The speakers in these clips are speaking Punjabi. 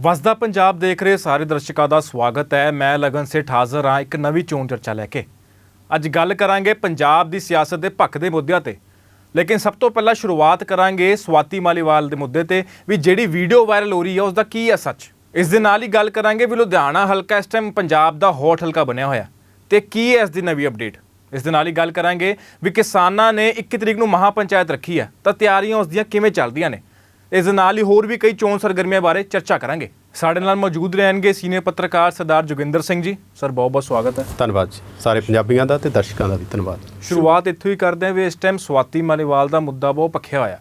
ਵਸਦਾ ਪੰਜਾਬ ਦੇਖ ਰਹੇ ਸਾਰੇ ਦਰਸ਼ਕਾਂ ਦਾ ਸਵਾਗਤ ਹੈ। ਮੈਂ ਲਗਨ ਸੇਠ ਹਾਜ਼ਰ ਹਾਂ ਇੱਕ ਨਵੀਂ ਚੋਣ ਚਰਚਾ ਲੈ ਕੇ। ਅੱਜ ਗੱਲ ਕਰਾਂਗੇ ਪੰਜਾਬ ਦੀ ਸਿਆਸਤ ਦੇ ਭਖਦੇ ਮੁੱਦਿਆਂ ਤੇ। ਲੇਕਿਨ ਸਭ ਤੋਂ ਪਹਿਲਾਂ ਸ਼ੁਰੂਆਤ ਕਰਾਂਗੇ ਸਵਾਤੀ ਮਾਲੀਵਾਲ ਦੇ ਮੁੱਦੇ ਤੇ ਵੀ ਜਿਹੜੀ ਵੀਡੀਓ ਵਾਇਰਲ ਹੋ ਰਹੀ ਹੈ ਉਸ ਦਾ ਕੀ ਹੈ ਸੱਚ? ਇਸ ਦੇ ਨਾਲ ਹੀ ਗੱਲ ਕਰਾਂਗੇ ਵੀ ਲੁਧਿਆਣਾ ਹਲਕਾ ਇਸ ਟਾਈਮ ਪੰਜਾਬ ਦਾ ਹੌਟ ਹਲਕਾ ਬਣਿਆ ਹੋਇਆ ਤੇ ਕੀ ਹੈ ਇਸ ਦੀ ਨਵੀਂ ਅਪਡੇਟ ਇਸ ਦੇ ਨਾਲ ਹੀ ਗੱਲ ਕਰਾਂਗੇ ਵੀ ਕਿਸਾਨਾਂ ਨੇ 21 ਤਰੀਕ ਨੂੰ ਮਹਾ ਪੰਚਾਇਤ ਰੱਖੀ ਹੈ, ਤਾਂ ਤਿਆਰੀਆਂ ਉਸ ਦੀਆਂ ਕਿਵੇਂ ਚੱਲਦੀਆਂ ਨੇ? ਇਸ ਦੇ ਨਾਲ ਹੀ ਹੋਰ ਵੀ ਕਈ ਚੋਣ ਸਰਗਰਮੀਆਂ ਬਾਰੇ ਚਰਚਾ ਕਰਾਂਗੇ। ਸਾਡੇ ਨਾਲ ਮੌਜੂਦ ਰਹਿਣਗੇ ਸੀਨੀਅਰ ਪੱਤਰਕਾਰ ਸਰਦਾਰ ਜੋਗਿੰਦਰ ਸਿੰਘ ਜੀ। ਸਰ ਬਹੁਤ ਬਹੁਤ ਸਵਾਗਤ ਹੈ। ਧੰਨਵਾਦ ਜੀ। ਸਾਰੇ ਪੰਜਾਬੀਆਂ ਦਾ ਤੇ ਦਰਸ਼ਕਾਂ ਦਾ ਵੀ ਧੰਨਵਾਦ। ਸ਼ੁਰੂਆਤ ਇੱਥੋਂ ਹੀ ਕਰਦੇ ਹਾਂ ਵੀ ਇਸ ਟਾਈਮ ਸਵਾਤੀ ਮਾਲੀਵਾਲ ਦਾ ਮੁੱਦਾ ਬਹੁਤ ਪੱਖਿਆ ਹੋਇਆ।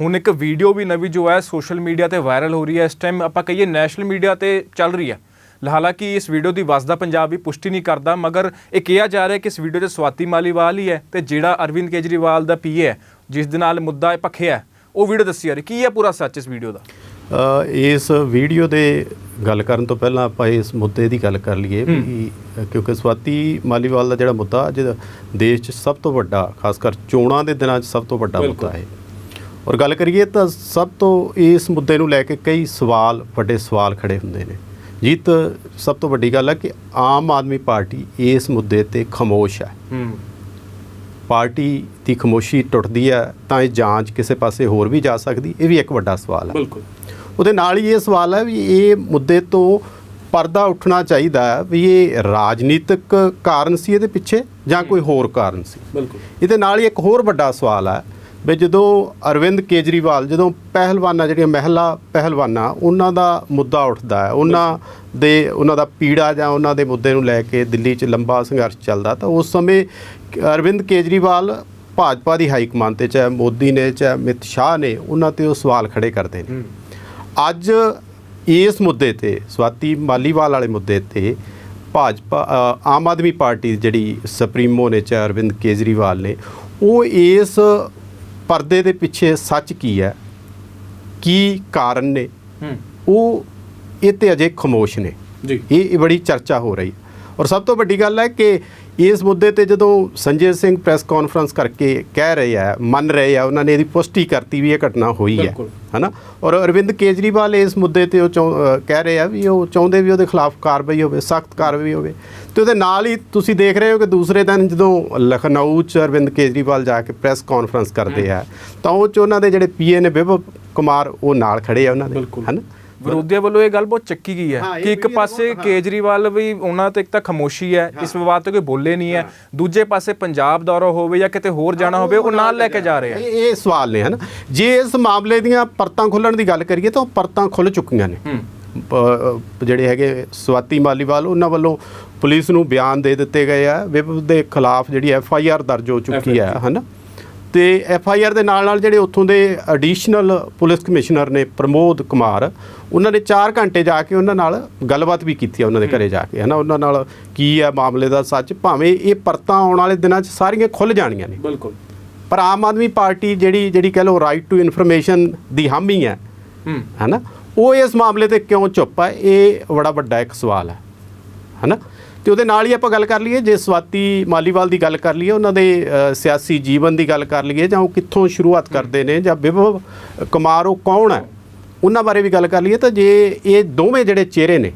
ਹੁਣ ਇੱਕ ਵੀਡੀਓ ਵੀ ਨਵੀਂ ਜੋ ਹੈ ਸੋਸ਼ਲ ਮੀਡੀਆ ਤੇ ਵਾਇਰਲ ਹੋ ਰਹੀ ਹੈ। ਇਸ ਟਾਈਮ ਆਪਾਂ ਕਹੀਏ ਨੈਸ਼ਨਲ ਮੀਡੀਆ ਤੇ ਚੱਲ ਰਹੀ ਹੈ। ਹਾਲਾਂਕਿ ਇਸ ਵੀਡੀਓ ਦੀ ਵਸਦਾ ਪੰਜਾਬ ਵੀ ਪੁਸ਼ਟੀ ਨਹੀਂ ਕਰਦਾ ਮਗਰ ਇਹ ਕਿਹਾ ਜਾ ਰਿਹਾ ਕਿ ਇਸ ਵੀਡੀਓ 'ਚ ਸਵਾਤੀ ਮਾਲੀਵਾਲ ਹੀ ਹੈ ਤੇ ਜਿਹੜਾ ਅਰਵਿੰਦ ਕੇਜਰੀਵਾਲ ਦਾ ਪੀਏ ਹੈ ਜਿਸ ਦੇ ਨਾਲ ਮੁੱਦਾ ਇਹ ਪੱਖਿਆ ਹੈ, ਉਹ ਵੀਡੀਓ ਦੱਸੀ ਜਾ ਰਹੀ ਕੀ ਹੈ ਪੂਰਾ ਸੱਚ ਇਸ ਵੀਡੀਓ ਦਾ? ਇਸ ਵੀਡੀਓ ਦੇ ਗੱਲ ਕਰਨ ਤੋਂ ਪਹਿਲਾਂ ਆਪਾਂ ਇਸ ਮੁੱਦੇ ਦੀ ਗੱਲ ਕਰ ਲਈਏ ਵੀ ਕਿਉਂਕਿ ਸਵਾਤੀ ਮਾਲੀਵਾਲ ਦਾ ਜਿਹੜਾ ਮੁੱਦਾ ਅੱਜ ਦੇਸ਼ 'ਚ ਸਭ ਤੋਂ ਵੱਡਾ ਖਾਸ ਕਰ ਚੋਣਾਂ ਦੇ ਦਿਨਾਂ 'ਚ ਸਭ ਤੋਂ ਵੱਡਾ। ਮੁੱਦਾ ਹੈ। ਔਰ ਗੱਲ ਕਰੀਏ ਤਾਂ ਸਭ ਤੋਂ ਇਸ ਮੁੱਦੇ ਨੂੰ ਲੈ ਕੇ ਕਈ ਸਵਾਲ ਵੱਡੇ ਸਵਾਲ ਖੜੇ ਹੁੰਦੇ ਨੇ। ਜੀਤ ਸਭ ਤੋਂ ਵੱਡੀ ਗੱਲ ਹੈ ਕਿ ਆਮ ਆਦਮੀ ਪਾਰਟੀ ਇਸ ਮੁੱਦੇ ਤੇ ਖਾਮੋਸ਼ ਹੈ। ਹੂੰ। ਪਾਰਟੀ ਦੀ ਖਾਮੋਸ਼ੀ ਟੁੱਟਦੀ ਹੈ ਤਾਂ ਇਹ ਜਾਂਚ ਕਿਸੇ ਪਾਸੇ ਹੋਰ ਵੀ ਜਾ ਸਕਦੀ ਇਹ ਵੀ ਇੱਕ ਵੱਡਾ ਸਵਾਲ ਹੈ। ਬਿਲਕੁਲ। ਉਹਦੇ ਨਾਲ ਹੀ ਇਹ ਸਵਾਲ ਹੈ ਵੀ ਇਹ ਮੁੱਦੇ ਤੋਂ ਪਰਦਾ ਉੱਠਣਾ ਚਾਹੀਦਾ ਵੀ ਇਹ ਰਾਜਨੀਤਿਕ ਕਾਰਨ ਸੀ ਇਹਦੇ ਪਿੱਛੇ ਜਾਂ ਕੋਈ ਹੋਰ ਕਾਰਨ ਸੀ? ਬਿਲਕੁਲ। ਇਹਦੇ ਨਾਲ ਹੀ ਇੱਕ ਹੋਰ ਵੱਡਾ ਸਵਾਲ ਹੈ ਵੀ ਜਦੋਂ ਅਰਵਿੰਦ ਕੇਜਰੀਵਾਲ ਜਦੋਂ ਪਹਿਲਵਾਨਾਂ ਜਿਹੜੀਆਂ ਮਹਿਲਾ ਪਹਿਲਵਾਨਾਂ ਉਹਨਾਂ ਦਾ ਮੁੱਦਾ ਉੱਠਦਾ ਹੈ ਉਹਨਾਂ ਦੇ ਉਹਨਾਂ ਦਾ ਪੀੜਾ ਜਾਂ ਉਹਨਾਂ ਦੇ ਮੁੱਦੇ ਨੂੰ ਲੈ ਕੇ ਦਿੱਲੀ 'ਚ ਲੰਬਾ ਸੰਘਰਸ਼ ਚੱਲਦਾ ਤਾਂ ਉਸ ਸਮੇਂ ਅਰਵਿੰਦ ਕੇਜਰੀਵਾਲ ਭਾਜਪਾ ਦੀ ਹਾਈ ਕਮਾਨ ਤੇ ਚਾਹੇ ਮੋਦੀ ਨੇ ਚਾਹੇ ਅਮਿਤ ਸ਼ਾਹ ਨੇ ਉਹਨਾਂ ਤੇ ਉਹ ਸਵਾਲ ਖੜੇ ਕਰਦੇ ਨੇ। ਅੱਜ ਇਸ ਮੁੱਦੇ ਤੇ ਸਵਾਤੀ ਮਾਲੀਵਾਲ ਵਾਲੇ ਮੁੱਦੇ ਤੇ ਭਾਜਪਾ ਆਮ ਆਦਮੀ ਪਾਰਟੀ ਜਿਹੜੀ ਸੁਪਰੀਮੋ ਨੇ ਚਾਹੇ ਅਰਵਿੰਦ ਕੇਜਰੀਵਾਲ ਨੇ ਉਹ ਇਸ ਪਰਦੇ ਦੇ ਪਿੱਛੇ ਸੱਚ ਕੀ ਹੈ? ਕੀ ਕਾਰਨ ਨੇ? ਉਹ ਇਹ ਤੇ ਅਜੇ ਖਾਮੋਸ਼ ਨੇ। ਜੀ। ਇਹ ਬੜੀ ਚਰਚਾ ਹੋ ਰਹੀ ਔਰ ਸਭ ਤੋਂ ਵੱਡੀ ਗੱਲ ਹੈ ਕਿ ਇਸ ਮੁੱਦੇ ਤੇ ਜਦੋਂ ਸੰਜੇ ਸਿੰਘ ਪ੍ਰੈਸ ਕਾਨਫਰੰਸ ਕਰਕੇ ਕਹਿ ਰਹੇ ਆ ਮੰਨ ਰਹੇ ਆ ਉਹਨਾਂ ਨੇ ਇਹਦੀ ਪੁਸ਼ਟੀ ਕਰਤੀ ਵੀ ਇਹ ਘਟਨਾ ਹੋਈ ਹੈ। ਹਨਾ ਔਰ ਅਰਵਿੰਦ ਕੇਜਰੀਵਾਲ ਇਸ ਮੁੱਦੇ ਤੇ ਉਹ ਕਹਿ ਰਹੇ ਆ ਵੀ ਉਹ ਚਾਹੁੰਦੇ ਵੀ ਉਹਦੇ ਖਿਲਾਫ ਕਾਰਵਾਈ ਹੋਵੇ ਸਖਤ ਕਾਰਵਾਈ ਹੋਵੇ ਤੇ ਉਹਦੇ ਨਾਲ ਹੀ ਤੁਸੀਂ ਦੇਖ ਰਹੇ ਹੋ ਕਿ ਦੂਸਰੇ ਦਿਨ ਜਦੋਂ ਲਖਨਊ ਚ ਅਰਵਿੰਦ ਕੇਜਰੀਵਾਲ ਜਾ ਕੇ ਪ੍ਰੈਸ ਕਾਨਫਰੰਸ ਕਰਦੇ ਆ ਤਾਂ ਉਹ ਚ ਉਹਨਾਂ ਦੇ ਜਿਹੜੇ ਪੀਏ ਨੇ ਵਿਭਵ ਕੁਮਾਰ ਉਹ ਨਾਲ ਖੜੇ ਆ ਉਹਨਾਂ ਦੇ। ਹਨਾ ਵਿਰੋਧੀਆਂ ਵੱਲੋਂ ਇਹ ਗੱਲ ਬਹੁਤ ਚੱਕੀ ਗਈ ਹੈ ਕਿ ਇੱਕ ਪਾਸੇ। ਕੇਜਰੀਵਾਲ ਵੀ ਉਹਨਾਂ ਤੇ ਇੱਕ ਤਾਂ ਖਾਮੋਸ਼ੀ ਹੈ ਇਸ ਵਿਵਾਦ ਤੇ ਕੋਈ ਬੋਲੇ ਨਹੀਂ ਹੈ। ਦੂਜੇ ਪਾਸੇ ਪੰਜਾਬ ਦੌਰਾ ਹੋਵੇ ਜਾਂ ਕਿਤੇ ਹੋਰ ਜਾਣਾ ਹੋਵੇ ਉਹ ਨਾਲ ਲੈ ਕੇ ਜਾ ਰਹੇ। ਆ। ਇਹ ਸਵਾਲ ਨੇ ਹਨ? ਜੇ ਇਸ ਮਾਮਲੇ ਦੀਆਂ ਪਰਤਾਂ ਖੁੱਲਣ ਦੀ ਗੱਲ ਕਰੀਏ ਤਾਂ ਪਰਤਾਂ ਖੁੱਲ ਚੁੱਕੀਆਂ ਨੇ। ਜਿਹੜੇ ਹੈਗੇ ਸਵਾਤੀ ਮਾਲੀਵਾਲ ਉਹਨਾਂ ਵੱਲੋਂ ਪੁਲਿਸ ਨੂੰ ਬਿਆਨ ਦੇ ਦਿੱਤੇ ਗਏ ਆ ਵਿਭਵ ਦੇ ਖਿਲਾਫ ਜਿਹੜੀ ਐਫ ਆਈ ਆਰ ਦਰਜ ਹੋ ਚੁੱਕੀ ਹੈ ਹਨਾ? ਤੇ ਐਫ ਆਈ ਆਰ ਦੇ ਨਾਲ ਨਾਲ ਜਿਹੜੇ ਉੱਥੋਂ ਦੇ ਐਡੀਸ਼ਨਲ ਪੁਲਿਸ ਕਮਿਸ਼ਨਰ ਨੇ ਪ੍ਰਮੋਦ ਕੁਮਾਰ ਉਹਨਾਂ ਨੇ 4 ਘੰਟੇ ਜਾ ਕੇ ਉਹਨਾਂ ਨਾਲ ਗੱਲਬਾਤ ਵੀ ਕੀਤੀ ਹੈ ਉਹਨਾਂ ਦੇ ਘਰੇ ਜਾ ਕੇ ਹਨਾ? ਉਹਨਾਂ ਨਾਲ ਕੀ ਹੈ ਮਾਮਲੇ ਦਾ ਸੱਚ? ਭਾਵੇਂ ਇਹ ਪਰਤਾਂ ਆਉਣ ਵਾਲੇ ਦਿਨਾਂ 'ਚ ਸਾਰੀਆਂ ਖੁੱਲ ਜਾਣੀਆਂ ਨੇ। ਬਿਲਕੁਲ। ਪਰ ਆਮ ਆਦਮੀ ਪਾਰਟੀ ਜਿਹੜੀ ਜਿਹੜੀ ਕਹ ਲਓ ਰਾਈਟ ਟੂ ਇਨਫੋਰਮੇਸ਼ਨ ਦੀ ਹਾਮੀ ਹੈ ਹੂੰ। ਹੈਨਾ? ਉਹ ਇਸ ਮਾਮਲੇ ਤੇ ਕਿਉਂ ਚੁੱਪ ਹੈ ਇਹ ਬੜਾ ਵੱਡਾ ਇੱਕ ਸਵਾਲ ਹੈ ਹੈਨਾ? ਤੇ ਉਹਦੇ ਨਾਲ ਹੀ ਆਪਾਂ ਗੱਲ ਕਰ ਲਈਏ ਜੇ ਸਵਾਤੀ ਮਾਲੀਵਾਲ ਦੀ ਗੱਲ ਕਰ ਲਈਏ ਉਹਨਾਂ ਦੇ ਸਿਆਸੀ ਜੀਵਨ ਦੀ ਗੱਲ ਕਰ ਲਈਏ ਜਾਂ ਉਹ ਕਿੱਥੋਂ ਸ਼ੁਰੂਆਤ ਕਰਦੇ ਨੇ ਜਾਂ ਵਿਭਵ ਕੁਮਾਰ ਉਹ ਕੌਣ ਹੈ ਉਹਨਾਂ ਬਾਰੇ ਵੀ ਗੱਲ ਕਰ ਲਈਏ ਤਾਂ ਜੇ ਇਹ ਦੋਵੇਂ ਜਿਹੜੇ ਚਿਹਰੇ ਨੇ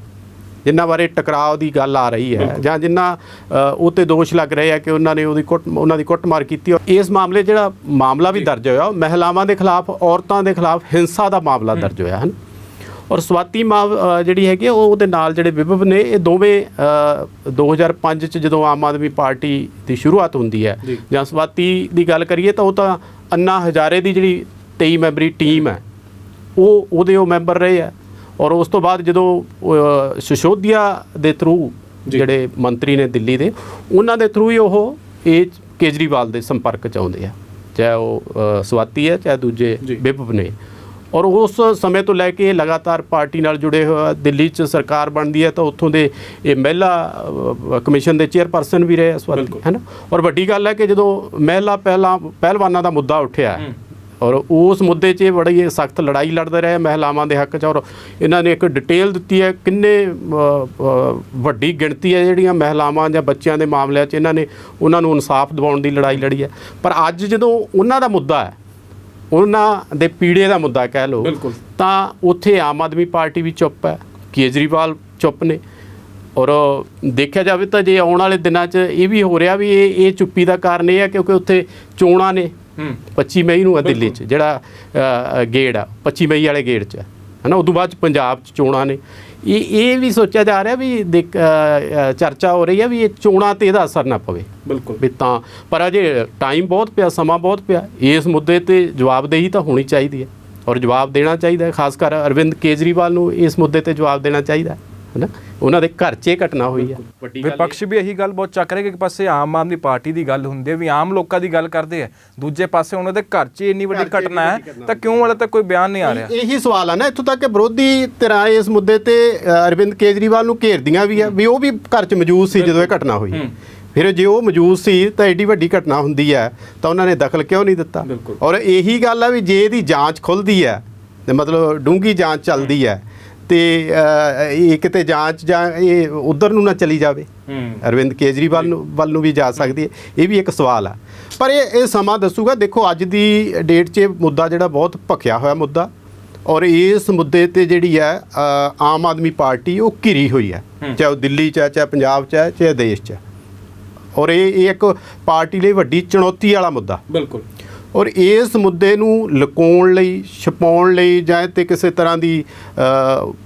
ਜਿਨ੍ਹਾਂ ਬਾਰੇ ਟਕਰਾਅ ਦੀ ਗੱਲ ਆ ਰਹੀ ਹੈ ਜਾਂ ਜਿਨ੍ਹਾਂ ਤੇ ਦੋਸ਼ ਲੱਗ ਰਹੇ ਆ ਕਿ ਉਹਨਾਂ ਨੇ ਉਹਦੀ ਕੁੱਟ ਉਹਨਾਂ ਦੀ ਕੁੱਟਮਾਰ ਕੀਤੀ ਔਰ ਇਸ ਮਾਮਲੇ ਜਿਹੜਾ ਮਾਮਲਾ ਵੀ ਦਰਜ ਹੋਇਆ ਉਹ ਮਹਿਲਾਵਾਂ ਦੇ ਖਿਲਾਫ ਔਰਤਾਂ ਦੇ ਖਿਲਾਫ ਹਿੰਸਾ ਦਾ ਮਾਮਲਾ ਦਰਜ ਹੋਇਆ ਹਨ। ਔਰ ਸਵਾਤੀ ਮਾਂ ਜਿਹੜੀ ਹੈਗੀ ਉਹ ਉਹਦੇ ਨਾਲ ਜਿਹੜੇ ਵਿਭਵ ਨੇ ਇਹ ਦੋਵੇਂ ਅ, 2005 ਚ ਜਦੋਂ ਆਮ ਆਦਮੀ ਪਾਰਟੀ ਦੀ ਸ਼ੁਰੂਆਤ ਹੁੰਦੀ ਹੈ ਜੀ। ਸਵਾਤੀ ਦੀ ਗੱਲ ਕਰੀਏ ਤਾਂ ਉਹ ਤਾਂ ਅੰਨਾ ਹਜ਼ਾਰੇ ਦੀ ਜਿਹੜੀ 23 ਮੈਂਬਰੀ ਟੀਮ ਹੈ ਉਹ ਉਹਦੇ ਉਹ ਮੈਂਬਰ ਰਹੇ ਆ ਔਰ ਉਸ ਤੋਂ ਬਾਅਦ ਜਦੋਂ ਅ, ਸਿਸੋਦੀਆ ਦੇ ਥਰੂ। ਜਿਹੜੇ ਮੰਤਰੀ ਨੇ ਦਿੱਲੀ ਦੇ ਉਹਨਾਂ ਦੇ ਥਰੂ ਹੀ ਉਹ ਇਹ ਕੇਜਰੀਵਾਲ ਦੇ ਸੰਪਰਕ ਚ ਆਉਂਦੇ ਆ ਚਾਹੇ ਉਹ ਸਵਾਤੀ ਹੈ ਚਾਹੇ ਦੂਜੇ। ਵਿਭਵ ਨੇ ਔਰ ਉਸ ਸਮੇਂ ਤੋਂ ਲੈ ਕੇ ਲਗਾਤਾਰ ਪਾਰਟੀ ਨਾਲ ਜੁੜੇ ਹੋਏ ਆ। ਦਿੱਲੀ 'ਚ ਸਰਕਾਰ ਬਣਦੀ ਹੈ ਤਾਂ ਉੱਥੋਂ ਦੇ ਇਹ ਮਹਿਲਾ ਕਮਿਸ਼ਨ ਦੇ ਚੇਅਰਪਰਸਨ ਵੀ ਰਹੇ ਸਵਾਤੀ ਬਿਲਕੁਲ। ਹੈ ਨਾ ਔਰ ਵੱਡੀ ਗੱਲ ਹੈ ਕਿ ਜਦੋਂ ਮਹਿਲਾ ਪਹਿਲਾ ਪਹਿਲਵਾਨਾਂ ਦਾ ਮੁੱਦਾ ਉੱਠਿਆ ਔਰ ਉਸ ਮੁੱਦੇ 'ਚ ਬੜੀ ਸਖਤ ਲੜਾਈ ਲੜਦੇ ਰਹੇ ਮਹਿਲਾਵਾਂ ਦੇ ਹੱਕ 'ਚ ਔਰ ਇਹਨਾਂ ਨੇ ਇੱਕ ਡਿਟੇਲ ਦਿੱਤੀ ਹੈ ਕਿੰਨੇ ਵੱਡੀ ਗਿਣਤੀ ਹੈ ਜਿਹੜੀਆਂ ਮਹਿਲਾਵਾਂ ਜਾਂ ਬੱਚਿਆਂ ਦੇ ਮਾਮਲਿਆਂ 'ਚ ਇਹਨਾਂ ਨੇ ਉਹਨਾਂ ਨੂੰ ਇਨਸਾਫ ਦਿਵਾਉਣ ਦੀ ਲੜਾਈ ਲੜੀ ਹੈ ਪਰ ਅੱਜ ਜਦੋਂ ਉਹਨਾਂ ਦਾ ਮੁੱਦਾ ਹੈ ਉਹਨਾਂ ਦੇ ਪੀੜੇ ਦਾ ਮੁੱਦਾ ਕਹਿ ਲਓ। ਤਾਂ ਉੱਥੇ ਆਮ ਆਦਮੀ ਪਾਰਟੀ ਵੀ ਚੁੱਪ ਹੈ ਕੇਜਰੀਵਾਲ ਚੁੱਪ ਨੇ। ਔਰ ਦੇਖਿਆ ਜਾਵੇ ਤਾਂ ਜੇ ਆਉਣ ਵਾਲੇ ਦਿਨਾਂ 'ਚ ਇਹ ਵੀ ਹੋ ਰਿਹਾ ਵੀ ਇਹ ਇਹ ਚੁੱਪੀ ਦਾ ਕਾਰਨ ਇਹ ਹੈ ਕਿਉਂਕਿ ਉੱਥੇ ਚੋਣਾਂ ਨੇ ਹੂੰ। 25 ਮਈ ਨੂੰ ਹੈ ਦਿੱਲੀ 'ਚ ਜਿਹੜਾ ਗੇੜ ਆ 25 ਮਈ ਵਾਲੇ ਗੇੜ 'ਚ। ਹੈ ਹਨਾ ਉਦੋਂ ਬਾਅਦ ਪੰਜਾਬ 'ਚ ਚੋਣਾਂ ਨੇ। ਇਹ ਇਹ ਵੀ ਸੋਚਿਆ ਜਾ ਰਿਹਾ ਵੀ ਚਰਚਾ ਹੋ ਰਹੀ ਹੈ ਵੀ ਇਹ ਚੋਣਾਂ ਤੇ ਇਹਦਾ ਅਸਰ ਨਾ ਪਵੇ। ਬਿਲਕੁਲ। ਵੀ ਤਾਂ ਪਰ ਅਜੇ ਟਾਈਮ ਬਹੁਤ ਪਿਆ ਸਮਾਂ ਬਹੁਤ ਪਿਆ। ਇਸ ਮੁੱਦੇ ਤੇ ਜਵਾਬਦੇਹੀ ਤਾਂ ਹੋਣੀ ਚਾਹੀਦੀ ਹੈ ਔਰ ਜਵਾਬ ਦੇਣਾ ਚਾਹੀਦਾ ਹੈ ਖਾਸ ਕਰ ਅਰਵਿੰਦ ਕੇਜਰੀਵਾਲ ਨੂੰ ਇਸ ਮੁੱਦੇ ਤੇ ਜਵਾਬ ਦੇਣਾ ਚਾਹੀਦਾ ਹੈ ਹੈਨਾ ਉਹਨਾਂ ਦੇ ਘਰ 'ਚ ਇਹ ਘਟਨਾ ਹੋਈ ਹੈ ਵਿਪਕਸ਼ ਵੀ ਇਹੀ ਗੱਲ ਬਹੁਤ ਚੱਕ ਰਿਹਾ ਕਿ ਇੱਕ ਪਾਸੇ ਆਮ ਆਦਮੀ ਪਾਰਟੀ ਦੀ ਗੱਲ ਹੁੰਦੀ ਹੈ ਵੀ ਆਮ ਲੋਕਾਂ ਦੀ ਗੱਲ ਕਰਦੇ ਆ। ਦੂਜੇ ਪਾਸੇ ਉਹਨਾਂ ਦੇ ਘਰ 'ਚ ਇੰਨੀ ਵੱਡੀ ਘਟਨਾ ਹੈ ਤਾਂ ਕਿਉਂ ਵਾਲਾ ਤਾਂ ਕੋਈ ਬਿਆਨ ਨਹੀਂ ਆ ਰਿਹਾ? ਇਹੀ ਸਵਾਲ ਆ ਨਾ ਇੱਥੋਂ ਤੱਕ ਕਿ ਵਿਰੋਧੀ ਧਿਰਾਂ ਇਸ ਮੁੱਦੇ ਤੇ ਅਰਵਿੰਦ ਕੇਜਰੀਵਾਲ ਨੂੰ ਘੇਰਦੀਆਂ ਵੀ ਆ ਵੀ ਉਹ ਵੀ ਘਰ 'ਚ ਮੌਜੂਦ ਸੀ ਜਦੋਂ ਇਹ ਘਟਨਾ ਹੋਈ। ਫਿਰ ਜੇ ਉਹ ਮੌਜੂਦ ਸੀ ਤਾਂ ਐਡੀ ਵੱਡੀ ਘਟਨਾ ਹੁੰਦੀ ਹੈ ਤਾਂ ਉਹਨਾਂ ਨੇ ਦਖਲ ਕਿਉਂ ਨਹੀਂ ਦਿੱਤਾ? ਬਿਲਕੁਲ। ਔਰ ਇਹੀ ਗੱਲ ਆ ਵੀ ਜੇ ਇਹਦੀ ਜਾਂਚ ਖੁੱਲਦੀ ਹੈ ਤੇ ਮਤਲਬ ਡੂੰਗੀ ਜਾਂਚ ਚੱਲਦੀ ਹੈ ਤੇ ਇਹ ਕਿਤੇ ਜਾਂਚ ਜਾਂ ਇਹ ਉਧਰ ਨੂੰ ਨਾ ਚਲੀ ਜਾਵੇ। ਅਰਵਿੰਦ ਕੇਜਰੀਵਾਲ ਨੂੰ ਵੱਲ ਨੂੰ ਵੀ ਜਾ ਸਕਦੀ ਹੈ। ਇਹ ਵੀ ਇੱਕ ਸਵਾਲ ਆ। ਪਰ ਇਹ ਇਹ ਸਮਾਂ ਦੱਸੂਗਾ ਦੇਖੋ ਅੱਜ ਦੀ ਡੇਟ 'ਚ ਮੁੱਦਾ ਜਿਹੜਾ ਬਹੁਤ ਭਖਿਆ ਹੋਇਆ ਮੁੱਦਾ ਔਰ ਇਸ ਮੁੱਦੇ ਤੇ ਜਿਹੜੀ ਹੈ ਆਮ ਆਦਮੀ ਪਾਰਟੀ ਉਹ ਘਿਰੀ ਹੋਈ ਹੈ। ਚਾਹੇ ਉਹ ਦਿੱਲੀ 'ਚ ਹੈ ਚਾਹੇ ਪੰਜਾਬ 'ਚ ਹੈ ਚਾਹੇ ਦੇਸ਼ 'ਚ ਹੈ। ਔਰ ਇਹ ਇਹ ਇੱਕ ਪਾਰਟੀ ਲਈ ਵੱਡੀ ਚੁਣੌਤੀ ਵਾਲਾ ਮੁੱਦਾ। ਬਿਲਕੁਲ। ਔਰ ਇਸ ਮੁੱਦੇ ਨੂੰ ਲੁਕਾਉਣ ਲਈ ਛਪਾਉਣ ਲਈ ਜਾਂ ਤੇ ਕਿਸੇ ਤਰ੍ਹਾਂ ਦੀ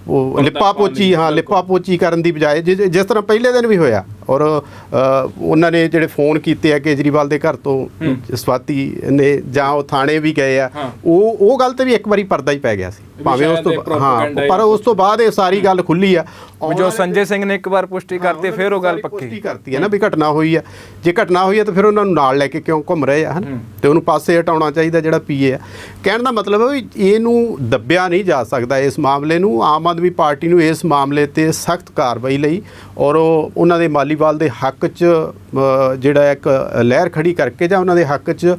ਉਹ ਲਿਪਾ ਪੋਚੀ ਹਾਂ ਲਿਪਾ ਪੋਚੀ ਕਰਨ ਦੀ ਬਜਾਏ ਜਿਸ ਤਰ੍ਹਾਂ ਪਹਿਲੇ ਦਿਨ ਵੀ ਹੋਇਆ। ਔਰ ਉਹਨਾਂ ਨੇ ਜਿਹੜੇ ਫੋਨ ਕੀਤੇ ਆ ਕੇਜਰੀਵਾਲ ਦੇ ਘਰ ਤੋਂ ਸਵਾਤੀ ਨੇ ਜਾਂ ਉਹ ਥਾਣੇ ਵੀ ਗਏ ਆ। ਉਹ ਉਹ ਗੱਲ ਤੇ ਵੀ ਇੱਕ ਵਾਰੀ ਪਰਦਾ ਹੀ ਪੈ ਗਿਆ ਸੀ। ਭਾਵੇਂ ਉਸ ਤੋਂ ਹਾਂ ਪਰ ਉਸ ਤੋਂ ਬਾਅਦ ਇਹ ਸਾਰੀ ਗੱਲ ਖੁੱਲੀ ਆ। ਜੋ ਸੰਜੇ ਸਿੰਘ ਨੇ ਇੱਕ ਵਾਰ ਪੁਸ਼ਟੀ ਕਰਤੀ ਫਿਰ ਉਹ ਗੱਲ ਪੁਸ਼ਟੀ ਪੱਕੀ। ਕਰਤੀ ਹੈ ਨਾ ਵੀ ਘਟਨਾ ਹੋਈ ਹੈ ਜੇ ਘਟਨਾ ਹੋਈ ਹੈ ਤਾਂ ਫਿਰ ਉਹਨਾਂ ਨੂੰ ਨਾਲ ਲੈ ਕੇ ਕਿਉਂ ਘੁੰਮ ਰਹੇ ਆ ਹਨ? ਤੇ ਉਹਨੂੰ ਪਾਸੇ ਹਟਾਉਣਾ ਚਾਹੀਦਾ ਜਿਹੜਾ ਪੀਏ ਆ। ਕਹਿਣ ਦਾ ਮਤਲਬ ਹੈ ਵੀ ਇਹਨੂੰ ਦੱਬਿਆ ਨਹੀਂ ਜਾ ਸਕਦਾ ਇਸ ਮਾਮਲੇ ਨੂੰ। ਆਮ ਆਦਮੀ ਪਾਰਟੀ ਨੂੰ ਇਸ ਮਾਮਲੇ ਤੇ ਸਖਤ ਕਾਰਵਾਈ ਲਈ ਔਰ ਉਹ ਉਹਨਾਂ ਦੇ ਮਾਲੀਵਾਲ ਦੇ ਹੱਕ 'ਚ ਜਿਹੜਾ ਇੱਕ ਲਹਿਰ ਖੜੀ ਕਰਕੇ ਜਾਂ ਉਹਨਾਂ ਦੇ ਹੱਕ 'ਚ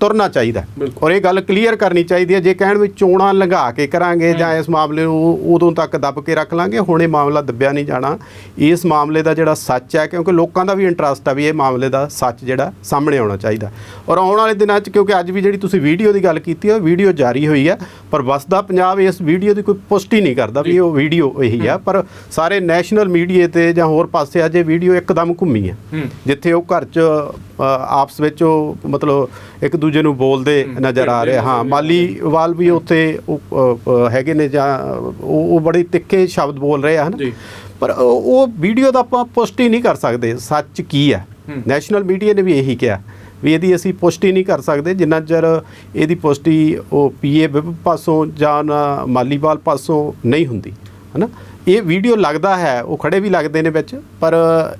ਤੁਰਨਾ ਚਾਹੀਦਾ। ਔਰ ਇਹ ਗੱਲ ਕਲੀਅਰ ਕਰਨੀ ਚਾਹੀਦੀ ਹੈ। ਜੇ ਕਹਿਣ ਵੀ ਚੋਣਾਂ ਲੰਘਾ ਕੇ ਕਰਾਂਗੇ ਜਾਂ ਇਸ ਮਾਮਲੇ ਨੂੰ ਉਦੋਂ ਤੱਕ ਦੱਬ ਕੇ ਰੱਖ ਲਾਂਗੇ ਹੁਣ ਇਹ ਮਾਮਲਾ ਦੱਬਿਆ ਨਹੀਂ ਜਾਣਾ। ਇਸ ਮਾਮਲੇ ਦਾ ਜਿਹੜਾ ਸੱਚ ਹੈ ਕਿਉਂਕਿ ਲੋਕਾਂ ਦਾ ਵੀ ਇੰਟਰਸਟ ਆ ਵੀ ਇਹ ਮਾਮਲੇ ਦਾ ਸੱਚ ਜਿਹੜਾ ਸਾਹਮਣੇ ਆਉਣਾ ਚਾਹੀਦਾ। ਔਰ ਆਉਣ ਵਾਲੇ ਦਿਨਾਂ 'ਚ ਕਿਉਂਕਿ ਅੱਜ ਵੀ ਜਿਹੜੀ ਤੁਸੀਂ ਵੀਡੀਓ ਦੀ ਗੱਲ ਕੀਤੀ ਹੈ ਉਹ ਵੀਡੀਓ ਜਾਰੀ ਹੋਈ ਹੈ ਪਰ ਵਸਦਾ ਪੰਜਾਬ ਇਸ ਵੀਡੀਓ ਦੀ ਕੋਈ ਪੁਸ਼ਟੀ ਨਹੀਂ ਕਰਦਾ ਵੀ ਉਹ ਵੀਡੀਓ ਇਹੀ ਆ। ਪਰ ਸਾਰੇ ਨੈਸ਼ਨਲ ਮੀਡੀਆ ਤੇ ਜਾਂ ਹੋਰ ਪਾਸੇ ਅੱਜ ਇਹ ਵੀਡੀਓ ਇੱਕਦਮ ਘੁੰਮੀ ਹੈ। ਜਿੱਥੇ ਉਹ ਘਰ 'ਚ ਆਪਸ ਵਿੱਚ ਉਹ ਮਤਲਬ ਇੱਕ ਦੂਜੇ ਨੂੰ ਬੋਲਦੇ ਨਜ਼ਰ ਆ ਰਹੇ। ਹਾਂ ਮਾਲੀਵਾਲ ਵੀ ਉੱਥੇ ਹੈਗੇ ਨੇ ਜਾਂ ਉਹ ਉਹ ਬੜੇ ਤਿੱਖੇ ਸ਼ਬਦ ਬੋਲ ਰਹੇ ਆ ਹਨ। ਪਰ ਉਹ ਵੀਡੀਓ ਦਾ ਆਪਾਂ ਪੁਸ਼ਟੀ ਨਹੀਂ ਕਰ ਸਕਦੇ। ਸੱਚ ਕੀ ਹੈ। ਨੈਸ਼ਨਲ ਮੀਡੀਆ ਨੇ ਵੀ ਇਹੀ ਕਿਹਾ ਵੀ ਇਹਦੀ ਅਸੀਂ ਪੁਸ਼ਟੀ ਨਹੀਂ ਕਰ ਸਕਦੇ। ਜਿੰਨਾ ਚਿਰ ਇਹਦੀ ਪੁਸ਼ਟੀ ਉਹ ਪੀਏ ਵਿਭ ਪਾਸੋਂ ਜਾਂ ਮਾਲੀਵਾਲ ਪਾਸੋਂ ਨਹੀਂ ਹੁੰਦੀ ਹਨਾ? ਇਹ ਵੀਡੀਓ ਲੱਗਦਾ ਹੈ ਉਹ ਖੜੇ ਵੀ ਲੱਗਦੇ ਨੇ ਵਿੱਚ ਪਰ